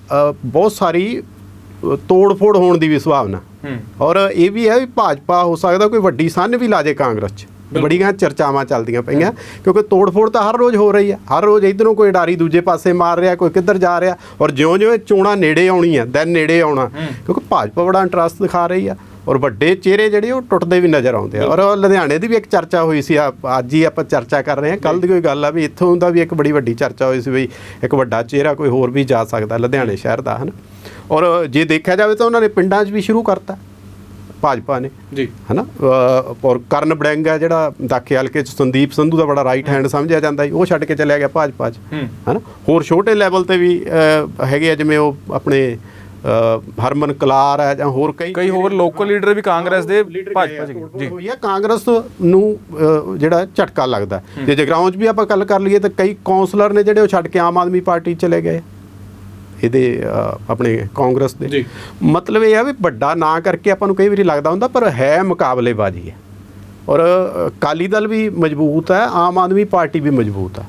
ਬਹੁਤ ਸਾਰੀ ਤੋੜ-ਫੋੜ ਹੋਣ ਦੀ ਵੀ ਸੰਭਾਵਨਾ। ਹੂੰ। ਔਰ ਇਹ ਵੀ ਹੈ ਵੀ ਭਾਜਪਾ ਹੋ ਸਕਦਾ ਕੋਈ ਵੱਡੀ ਸੰਨ ਵੀ ਲਾ ਜੇ ਕਾਂਗਰਸ 'ਚ। ਬੜੀਆਂ ਚਰਚਾਵਾਂ ਚੱਲਦੀਆਂ ਪਈਆਂ ਕਿਉਂਕਿ ਤੋੜ-ਫੋੜ ਤਾਂ ਹਰ ਰੋਜ਼ ਹੋ ਰਹੀ ਹੈ। ਹਰ ਰੋਜ਼ ਇਧਰੋਂ ਕੋਈ ਡਾਰੀ ਦੂਜੇ ਪਾਸੇ ਮਾਰ ਰਿਹਾ ਕੋਈ ਕਿੱਧਰ ਜਾ ਰਿਹਾ। ਔਰ ਜਿਉਂ-ਜਿਉਂ ਚੋਣਾਂ ਨੇੜੇ ਆਉਣੀਆਂ ਦਿਨ ਨੇੜੇ ਆਉਣਾ। ਕਿਉਂਕਿ ਭਾਜਪਾ ਬੜਾ ਇੰਟਰਸਟ ਦਿਖਾ ਰਹੀ ਆ। ਔਰ ਵੱਡੇ ਚਿਹਰੇ ਜਿਹੜੇ ਉਹ ਟੁੱਟਦੇ ਵੀ ਨਜ਼ਰ ਆਉਂਦੇ ਆ। ਔਰ ਲੁਧਿਆਣੇ ਦੀ ਵੀ ਇੱਕ ਚਰਚਾ ਹੋਈ ਸੀ ਆ- ਅੱਜ ਹੀ ਆਪਾਂ ਚਰਚਾ ਕਰ ਰਹੇ ਹਾਂ। ਕੱਲ ਦੀ ਕੋਈ ਗੱਲ ਆ ਵੀ ਇੱਥੋਂ ਦਾ ਵੀ ਇੱਕ ਬੜੀ ਵੱਡੀ ਚਰਚਾ ਹੋਈ ਸੀ ਵੀ ਇੱਕ ਵੱਡਾ ਚਿਹਰਾ ਕੋਈ ਹੋਰ ਵੀ ਜਾ ਸਕਦਾ ਲੁਧਿਆਣੇ ਸ਼ਹਿਰ ਦਾ ਹਨ? ਔਰ ਜੇ ਦੇਖਿਆ ਜਾਵੇ ਤਾਂ ਉਹਨਾਂ ਨੇ ਪਿੰਡਾਂ 'ਚ ਵੀ ਸ਼ੁਰੂ ਕਰਤਾ ਭਾਜਪਾ ਨੇ। ਜੀ। ਹਨਾ? ਔਰ ਕਰਨ ਬੜਿੰਗ ਹੈ ਜਿਹੜਾ ਦਾਖੇ ਹਲਕੇ ਚ ਸੰਦੀਪ ਸੰਧੂ ਦਾ ਬੜਾ ਰਾਈਟ ਹੈਂਡ ਸਮਝਿਆ ਜਾਂਦਾ ਸੀ ਉਹ ਛੱਡ ਕੇ ਚਲਿਆ ਗਿਆ ਭਾਜਪਾ ਚ। ਹੂੰ। ਹਨਾ? ਹੋਰ ਛੋਟੇ ਲੈਵਲ ਤੇ ਵੀ ਹੈਗੇ ਆ ਜਿਵੇਂ ਉਹ ਆਪਣੇ ਹਰਮਨ ਕਲਾਰ ਹੈ ਜਾਂ ਹੋਰ ਕਈ। ਕਈ ਹੋਰ ਲੋਕਲ ਲੀਡਰ ਵੀ ਕਾਂਗਰਸ ਦੇ ਭਾਜਪਾ ਚ। ਜੀ। ਹੋਈ ਆ ਕਾਂਗਰਸ ਨੂੰ ਜਿਹੜਾ ਝਟਕਾ ਲੱਗਦਾ। ਜੇ ਜਗਰਾਉਂ ਚ ਵੀ ਆਪਾਂ ਗੱਲ ਕਰ ਲਈਏ ਤਾਂ ਕਈ ਕਾਉਂਸਲਰ ਨੇ ਜਿਹੜੇ ਉਹ ਛੱਡ ਕੇ ਆਮ ਆਦਮੀ ਪਾਰਟੀ 'ਚ ਚਲੇ ਗਏ। ਇਹਦੇ ਆਪਣੇ ਕਾਂਗਰਸ ਦੇ। ਮਤਲਬ ਇਹ ਆ ਵੀ ਵੱਡਾ ਨਾ ਕਰਕੇ ਆਪਾਂ ਨੂੰ ਕਈ ਵਾਰੀ ਲੱਗਦਾ ਹੁੰਦਾ ਪਰ ਹੈ ਮੁਕਾਬਲੇਬਾਜ਼ੀ ਹੈ। ਔਰ ਅ, ਅਕਾਲੀ ਦਲ ਵੀ ਮਜ਼ਬੂਤ ਹੈ ਆਮ ਆਦਮੀ ਪਾਰਟੀ ਵੀ ਮਜ਼ਬੂਤ ਹੈ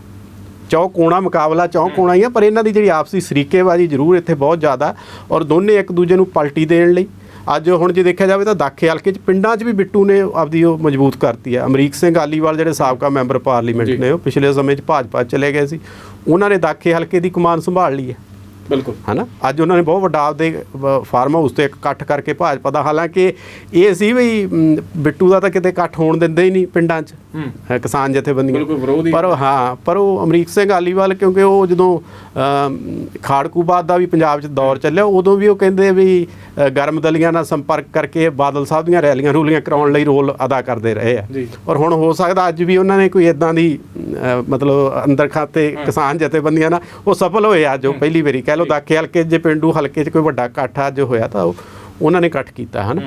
ਚੌਕੋਣਾ ਮੁਕਾਬਲਾ ਚੌਕੋਣਾ ਹੀ ਆ ਪਰ ਇਹਨਾਂ ਦੀ ਜਿਹੜੀ ਆਪਸੀ ਸਰੀਕੇਬਾਜ਼ੀ ਜ਼ਰੂਰ ਇੱਥੇ ਬਹੁਤ ਜ਼ਿਆਦਾ ਔਰ ਦੋਨੇ ਇੱਕ ਦੂਜੇ ਨੂੰ ਪਲਟੀ ਦੇਣ ਲਈ। ਅੱਜ ਹੁਣ ਜੇ ਦੇਖਿਆ ਜਾਵੇ ਤਾਂ ਦਾਖੇ ਹਲਕੇ ਚ ਪਿੰਡਾਂ 'ਚ ਵੀ ਬਿੱਟੂ ਨੇ ਆਪਦੀ ਉਹ ਮਜ਼ਬੂਤ ਕਰਤੀ ਹੈ। ਅਮਰੀਕ ਸਿੰਘ ਆਲੀਵਾਲ ਜਿਹੜੇ ਸਾਬਕਾ ਮੈਂਬਰ ਪਾਰਲੀਮੈਂਟ। ਨੇ ਉਹ ਪਿਛਲੇ ਸਮੇਂ 'ਚ ਭਾਜਪਾ 'ਚ ਚਲੇ ਗਏ ਸੀ। ਉਹਨਾਂ ਨੇ ਦਾਖੇ ਹਲਕੇ ਦੀ ਕਮਾਨ ਸੰਭਾਲ ਲਈ ਹੈ। ਬਿਲਕੁਲ। ਹਨਾ? ਅੱਜ ਉਹਨਾਂ ਨੇ ਬਹੁਤ ਵੱਡਾ ਆਪਦੇ ਫਾਰਮ ਹਾਊਸ ਤੇ ਇੱਕ ਇਕੱਠ ਕਰਕੇ ਭਾਜਪਾ ਦਾ ਹਾਲਾਂਕਿ ਇਹ ਸੀ ਵੀ ਬਿੱਟੂ ਦਾ ਤਾਂ ਕਿਤੇ ਇਕੱਠ ਹੋਣ ਦਿੰਦੇ ਹੀ ਨਹੀਂ ਪਿੰਡਾਂ 'ਚ। ਕਿਸਾਨ ਜਥੇਬੰਦੀਆਂ। ਪਰ ਹਾਂ ਪਰ ਉਹ ਅਮਰੀਕ ਸਿੰਘ ਆਲੀਵਾਲ ਕਿਉਂਕਿ ਉਹ ਜਦੋਂ ਅਮ, ਖਾੜਕੂਬਾਦ ਦਾ ਵੀ ਪੰਜਾਬ 'ਚ ਦੌਰ ਚੱਲਿਆ ਉਦੋਂ ਵੀ ਉਹ ਕਹਿੰਦੇ ਵੀ ਗਰਮ ਦਲੀਆਂ ਨਾਲ ਸੰਪਰਕ ਕਰਕੇ ਬਾਦਲ ਸਾਹਿਬ ਦੀਆਂ ਰੈਲੀਆਂ ਰੂਲੀਆਂ ਕਰਾਉਣ ਲਈ ਰੋਲ ਅਦਾ ਕਰਦੇ ਰਹੇ ਆ। ਔਰ ਹੁਣ ਹੋ ਸਕਦਾ ਅੱਜ ਵੀ ਉਹਨਾਂ ਨੇ ਕੋਈ ਇਦਾਂ ਦੀ ਮਤਲਬ ਅੰਦਰ ਖਾਤੇ ਕਿਸਾਨ ਜਥੇਬੰਦੀਆਂ ਨਾਲ ਉਹ ਸਫਲ ਹੋਏ ਅੱਜ ਉਹ ਪਹਿਲੀ ਵਾਰੀ ਕਹਿ ਲਓ ਦਾਖੇ ਹਲਕੇ ਜੇ ਪਿੰਡੂ ਹਲਕੇ 'ਚ ਕੋਈ ਵੱਡਾ ਇਕੱਠ ਅੱਜ ਹੋਇਆ ਤਾਂ ਉਹ ਉਹਨਾਂ ਨੇ ਇਕੱਠ ਕੀਤਾ ਹਨ?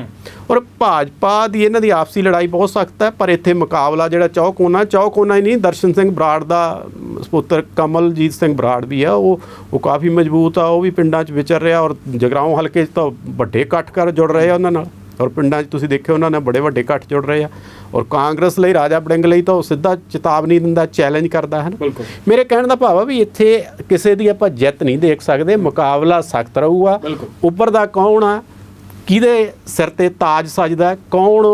ਔਰ ਭਾਜਪਾ ਦੀ ਇਹਨਾਂ ਦੀ ਆਪਸੀ ਲੜਾਈ ਬਹੁਤ ਸਖਤ ਹੈ ਪਰ ਇੱਥੇ ਮੁਕਾਬਲਾ ਜਿਹੜਾ ਚੌਕੋਨਾ ਚੌਕੋਨਾ ਹੀ ਨਹੀਂ ਦਰਸ਼ਨ ਸਿੰਘ ਬਰਾੜ ਦਾ ਸਪੁੱਤਰ ਕਮਲਜੀਤ ਸਿੰਘ ਬਰਾੜ ਵੀ ਆ ਉਹ ਉਹ ਕਾਫੀ ਮਜ਼ਬੂਤ ਆ ਉਹ ਵੀ ਪਿੰਡਾਂ 'ਚ ਵਿਚਰ ਰਿਹਾ ਔਰ ਜਗਰਾਉਂ ਹਲਕੇ 'ਚ ਤਾਂ ਵੱਡੇ ਇਕੱਠ ਕਰ ਜੁੜ ਰਹੇ ਆ ਉਹਨਾਂ ਨਾਲ। ਔਰ ਪਿੰਡਾਂ 'ਚ ਤੁਸੀਂ ਦੇਖਿਆ ਉਹਨਾਂ ਨਾਲ ਬੜੇ ਵੱਡੇ ਇਕੱਠ ਜੁੜ ਰਹੇ ਆ। ਔਰ ਕਾਂਗਰਸ ਲਈ ਰਾਜਾ ਬੜਿੰਗ ਲਈ ਤਾਂ ਉਹ ਸਿੱਧਾ ਚੇਤਾਵਨੀ ਦਿੰਦਾ ਚੈਲੰਜ ਕਰਦਾ ਹੈ ਨਾ? ਮੇਰੇ ਕਹਿਣ ਦਾ ਭਾਵ ਆ ਵੀ ਇੱਥੇ ਕਿਸੇ ਦੀ ਆਪਾਂ ਜਿੱਤ ਨਹੀਂ ਦੇਖ ਸਕਦੇ ਮੁਕਾਬਲਾ ਸਖਤ ਰਹੂਗਾ। ਉੱਪਰ ਦਾ ਕੌਣ ਆ? ਕਿਹਦੇ ਸਿਰ ਤੇ ਤਾਜ ਸਜਦਾ? ਕੌਣ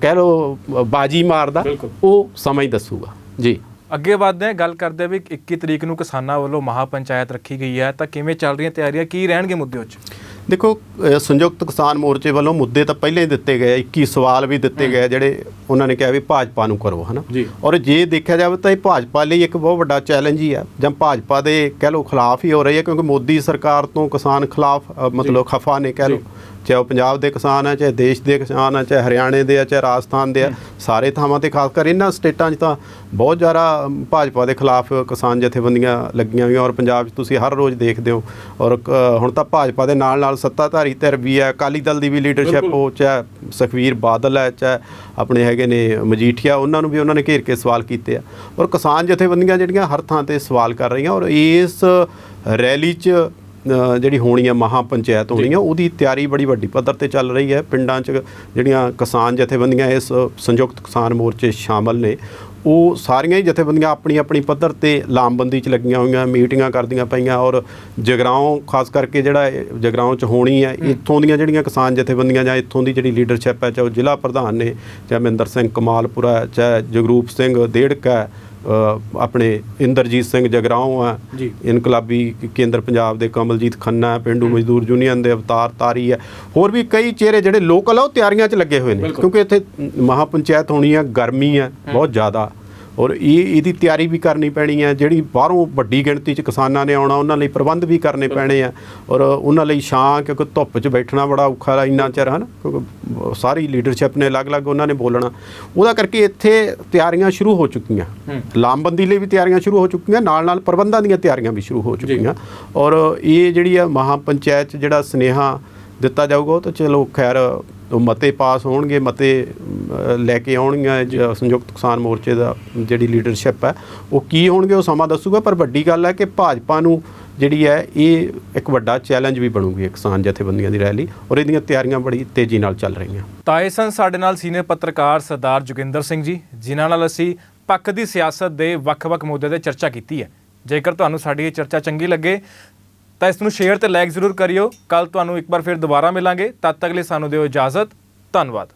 ਕਹਿ ਲੋ ਬਾਜੀ ਮਾਰਦਾ। ਉਹ ਸਮਾਂ ਹੀ ਦੱਸੂਗਾ। ਜੀ। ਅੱਗੇ ਵਧਦੇ ਹਾਂ ਗੱਲ ਕਰਦੇ ਹਾਂ ਵੀ 21 ਤਰੀਕ ਨੂੰ ਕਿਸਾਨਾਂ ਵੱਲੋਂ ਮਹਾ ਪੰਚਾਇਤ ਰੱਖੀ ਗਈ ਹੈ ਤਾਂ ਕਿਵੇਂ ਚੱਲ ਰਹੀਆਂ ਤਿਆਰੀਆਂ ਕੀ ਰਹਿਣਗੇ ਮੁੱਦੇ ਉੱਚ? ਦੇਖੋ ਸੰਯੁਕਤ ਕਿਸਾਨ ਮੋਰਚੇ ਵੱਲੋਂ ਮੁੱਦੇ ਤਾਂ ਪਹਿਲਾਂ ਹੀ ਦਿੱਤੇ ਗਏ 21 ਸਵਾਲ ਵੀ ਦਿੱਤੇ ਗਏ ਜਿਹੜੇ ਉਹਨਾਂ ਨੇ ਕਿਹਾ ਵੀ ਭਾਜਪਾ ਨੂੰ ਕਰੋ ਹਨਾ। ਔਰ ਜੇ ਦੇਖਿਆ ਜਾਵੇ ਤਾਂ ਇਹ ਭਾਜਪਾ ਲਈ ਇੱਕ ਬਹੁਤ ਵੱਡਾ ਚੈਲੰਜ ਹੀ ਆ ਜਾਂ ਭਾਜਪਾ ਦੇ ਕਹਿ ਲਓ ਖਿਲਾਫ ਹੀ ਹੋ ਰਹੀ ਹੈ ਕਿਉਂਕਿ ਮੋਦੀ ਸਰਕਾਰ ਤੋਂ ਕਿਸਾਨ ਖਿਲਾਫ ਮਤਲਬ ਖਫਾ ਨੇ ਕਹਿ ਲਓ। ਚਾਹੇ ਉਹ ਪੰਜਾਬ ਦੇ ਕਿਸਾਨ ਆ ਚਾਹੇ ਦੇਸ਼ ਦੇ ਕਿਸਾਨ ਆ ਚਾਹੇ ਹਰਿਆਣੇ ਦੇ ਆ ਚਾਹੇ ਰਾਜਸਥਾਨ ਦੇ ਆ ਸਾਰੇ ਥਾਵਾਂ ਤੇ ਖਾਸ ਕਰ ਇਹਨਾਂ ਸਟੇਟਾਂ 'ਚ ਤਾਂ ਬਹੁਤ ਜ਼ਿਆਦਾ ਭਾਜਪਾ ਦੇ ਖਿਲਾਫ ਕਿਸਾਨ ਜਥੇਬੰਦੀਆਂ ਲੱਗੀਆਂ ਹੋਈਆਂ ਔਰ ਪੰਜਾਬ 'ਚ ਤੁਸੀਂ ਹਰ ਰੋਜ਼ ਦੇਖਦੇ ਹੋ ਔਰ ਹੁਣ ਤਾਂ ਭਾਜਪਾ ਦੇ ਨਾਲ ਨਾਲ ਸੱਤਾਧਾਰੀ ਧਿਰ ਵੀ ਹੈ ਅਕਾਲੀ ਦਲ ਦੀ ਵੀ ਲੀਡਰਸ਼ਿਪ ਹੋ ਚਾਹੇ ਸੁਖਵੀਰ ਬਾਦਲ ਹੈ ਚਾਹੇ ਆਪਣੇ ਹੈਗੇ ਨੇ ਮਜੀਠੀਆ ਉਹਨਾਂ ਨੂੰ ਵੀ ਉਹਨਾਂ ਨੇ ਘੇਰ ਕੇ ਸਵਾਲ ਕੀਤੇ ਆ। ਔਰ ਕਿਸਾਨ ਜਥੇਬੰਦੀਆਂ ਜਿਹੜੀਆਂ ਹਰ ਥਾਂ ਤੇ ਸਵਾਲ ਕਰ ਰਹੀਆਂ ਔਰ ਇਸ ਰੈਲੀ 'ਚ ਜਿਹੜੀ ਹੋਣੀ ਹੈ ਮਹਾ ਪੰਚਾਇਤ ਹੋਣੀ ਹੈ ਉਹਦੀ ਤਿਆਰੀ ਬੜੀ ਵੱਡੀ ਪੱਧਰ ਤੇ ਚੱਲ ਰਹੀ ਹੈ। ਪਿੰਡਾਂ 'ਚ ਜਿਹੜੀਆਂ ਕਿਸਾਨ ਜਥੇਬੰਦੀਆਂ ਇਸ ਸੰਯੁਕਤ ਕਿਸਾਨ ਮੋਰਚੇ ਸ਼ਾਮਲ ਨੇ ਉਹ ਸਾਰੀਆਂ ਹੀ ਜਥੇਬੰਦੀਆਂ ਆਪਣੀ ਆਪਣੀ ਪੱਧਰ ਤੇ ਲਾਮਬੰਦੀ 'ਚ ਲੱਗੀਆਂ ਹੋਈਆਂ ਮੀਟਿੰਗਾਂ ਕਰਦੀਆਂ ਪਈਆਂ ਔਰ ਜਗਰਾਉਂ ਖਾਸ ਕਰਕੇ ਜਿਹੜਾ ਜਗਰਾਉਂ 'ਚ ਹੋਣੀ ਹੈ ਇੱਥੋਂ ਦੀਆਂ ਜਿਹੜੀਆਂ ਕਿਸਾਨ ਜਥੇਬੰਦੀਆਂ ਜਾਂ ਇੱਥੋਂ ਦੀ ਜਿਹੜੀ ਲੀਡਰਸ਼ਿਪ ਹੈ ਚਾਹੇ ਉਹ ਜ਼ਿਲ੍ਹਾ ਪ੍ਰਧਾਨ ਨੇ ਚਾਹੇ ਮਹਿੰਦਰ ਸਿੰਘ ਕਮਾਲਪੁਰਾ ਚਾਹੇ ਜਗਰੂਪ ਸਿੰਘ ਦੇੜਕਾ ਆਪਣੇ ਇੰਦਰਜੀਤ ਸਿੰਘ ਜਗਰਾਉਂ ਆ। ਇਨਕਲਾਬੀ ਕੇਂਦਰ ਪੰਜਾਬ ਦੇ ਕਮਲਜੀਤ ਖੰਨਾ ਪਿੰਡੂ ਮਜ਼ਦੂਰ ਯੂਨੀਅਨ ਦੇ ਅਵਤਾਰ ਤਾਰੀ ਹੈ ਹੋਰ ਵੀ ਕਈ ਚਿਹਰੇ ਜਿਹੜੇ ਲੋਕਲ ਆ ਉਹ ਤਿਆਰੀਆਂ 'ਚ ਲੱਗੇ ਹੋਏ ਨੇ। ਕਿਉਂਕਿ ਇੱਥੇ ਮਹਾ ਪੰਚਾਇਤ ਹੋਣੀ ਹੈ ਗਰਮੀ ਹੈ। ਬਹੁਤ ਜ਼ਿਆਦਾ। ਔਰ ਇਹ ਇਹਦੀ ਤਿਆਰੀ ਵੀ ਕਰਨੀ ਪੈਣੀ ਹੈ। ਜਿਹੜੀ ਬਾਹਰੋਂ ਵੱਡੀ ਗਿਣਤੀ 'ਚ ਕਿਸਾਨਾਂ ਨੇ ਆਉਣਾ ਉਹਨਾਂ ਲਈ ਪ੍ਰਬੰਧ ਵੀ ਕਰਨੇ ਪੈਣੇ ਆ। ਔਰ ਉਹਨਾਂ ਲਈ ਛਾਂ ਕਿਉਂਕਿ ਧੁੱਪ 'ਚ ਬੈਠਣਾ ਬੜਾ ਔਖਾ ਹੈ ਇੰਨਾ ਚਿਰ ਹਨ? ਕਿਉਂਕਿ ਸਾਰੀ ਲੀਡਰਸ਼ਿਪ ਨੇ ਅਲੱਗ-ਅਲੱਗ ਉਹਨਾਂ ਨੇ ਬੋਲਣਾ। ਉਹਦਾ ਕਰਕੇ ਇੱਥੇ ਤਿਆਰੀਆਂ ਸ਼ੁਰੂ ਹੋ ਚੁੱਕੀਆਂ। ਲਾਮਬੰਦੀ ਲਈ ਵੀ ਤਿਆਰੀਆਂ ਸ਼ੁਰੂ ਹੋ ਚੁੱਕੀਆਂ ਨਾਲ ਨਾਲ ਪ੍ਰਬੰਧਾਂ ਦੀਆਂ ਤਿਆਰੀਆਂ ਵੀ ਸ਼ੁਰੂ ਹੋ ਚੁੱਕੀਆਂ। ਔਰ ਇਹ ਜਿਹੜੀ ਆ ਮਹਾ ਪੰਚਾਇਤ 'ਚ ਜਿਹੜਾ ਸਨੇਹਾ ਦਿੱਤਾ ਜਾਊਗਾ ਉਹ ਤਾਂ ਚਲੋ ਖੈਰ ਉਹ ਮਤੇ ਪਾਸ ਹੋਣਗੇ, ਮਤੇ ਲੈ ਕੇ ਆਉਣਗੀਆਂ ਸੰਯੁਕਤ ਕਿਸਾਨ ਮੋਰਚੇ ਦਾ ਜਿਹੜੀ ਲੀਡਰਸ਼ਿਪ ਹੈ, ਉਹ ਕੀ ਹੋਣਗੇ ਉਹ ਸਮਾਂ ਦੱਸੂਗਾ, ਪਰ ਵੱਡੀ ਗੱਲ ਹੈ ਕਿ ਭਾਜਪਾ ਨੂੰ ਜਿਹੜੀ ਹੈ, ਇਹ ਇੱਕ ਵੱਡਾ ਚੈਲੰਜ ਵੀ ਬਣੂਗੀ ਕਿਸਾਨ ਜਥੇਬੰਦੀਆਂ ਦੀ ਰੈਲੀ ਔਰ ਇਹਦੀਆਂ ਤਿਆਰੀਆਂ ਬੜੀ ਤੇਜ਼ੀ ਨਾਲ ਚੱਲ ਰਹੀਆਂ। ਤਾਏ ਸਨ ਸਾਡੇ ਨਾਲ ਸੀਨੀਅਰ ਪੱਤਰਕਾਰ ਸਰਦਾਰ ਜੋਗਿੰਦਰ ਸਿੰਘ ਜੀ, ਜਿਨ੍ਹਾਂ ਨਾਲ ਅਸੀਂ ਪੱਖ ਦੀ ਸਿਆਸਤ ਦੇ ਵੱਖ-ਵੱਖ ਮੁੱਦਿਆਂ ਤੇ ਚਰਚਾ ਕੀਤੀ ਹੈ। ਜੇਕਰ ਤੁਹਾਨੂੰ ਸਾਡੀ ਇਹ ਚਰਚਾ ਚੰਗੀ ਲੱਗੇ ਤਾਂ ਇਸ ਨੂੰ ਸ਼ੇਅਰ ਤੇ ਲਾਈਕ ਜ਼ਰੂਰ ਕਰਿਓ। ਕੱਲ ਤੁਹਾਨੂੰ ਇੱਕ ਵਾਰ ਫਿਰ ਦੁਬਾਰਾ ਮਿਲਾਂਗੇ। ਤਦ ਤੱਕ ਲਈ ਸਾਨੂੰ ਦਿਓ ਇਜਾਜ਼ਤ। ਧੰਨਵਾਦ।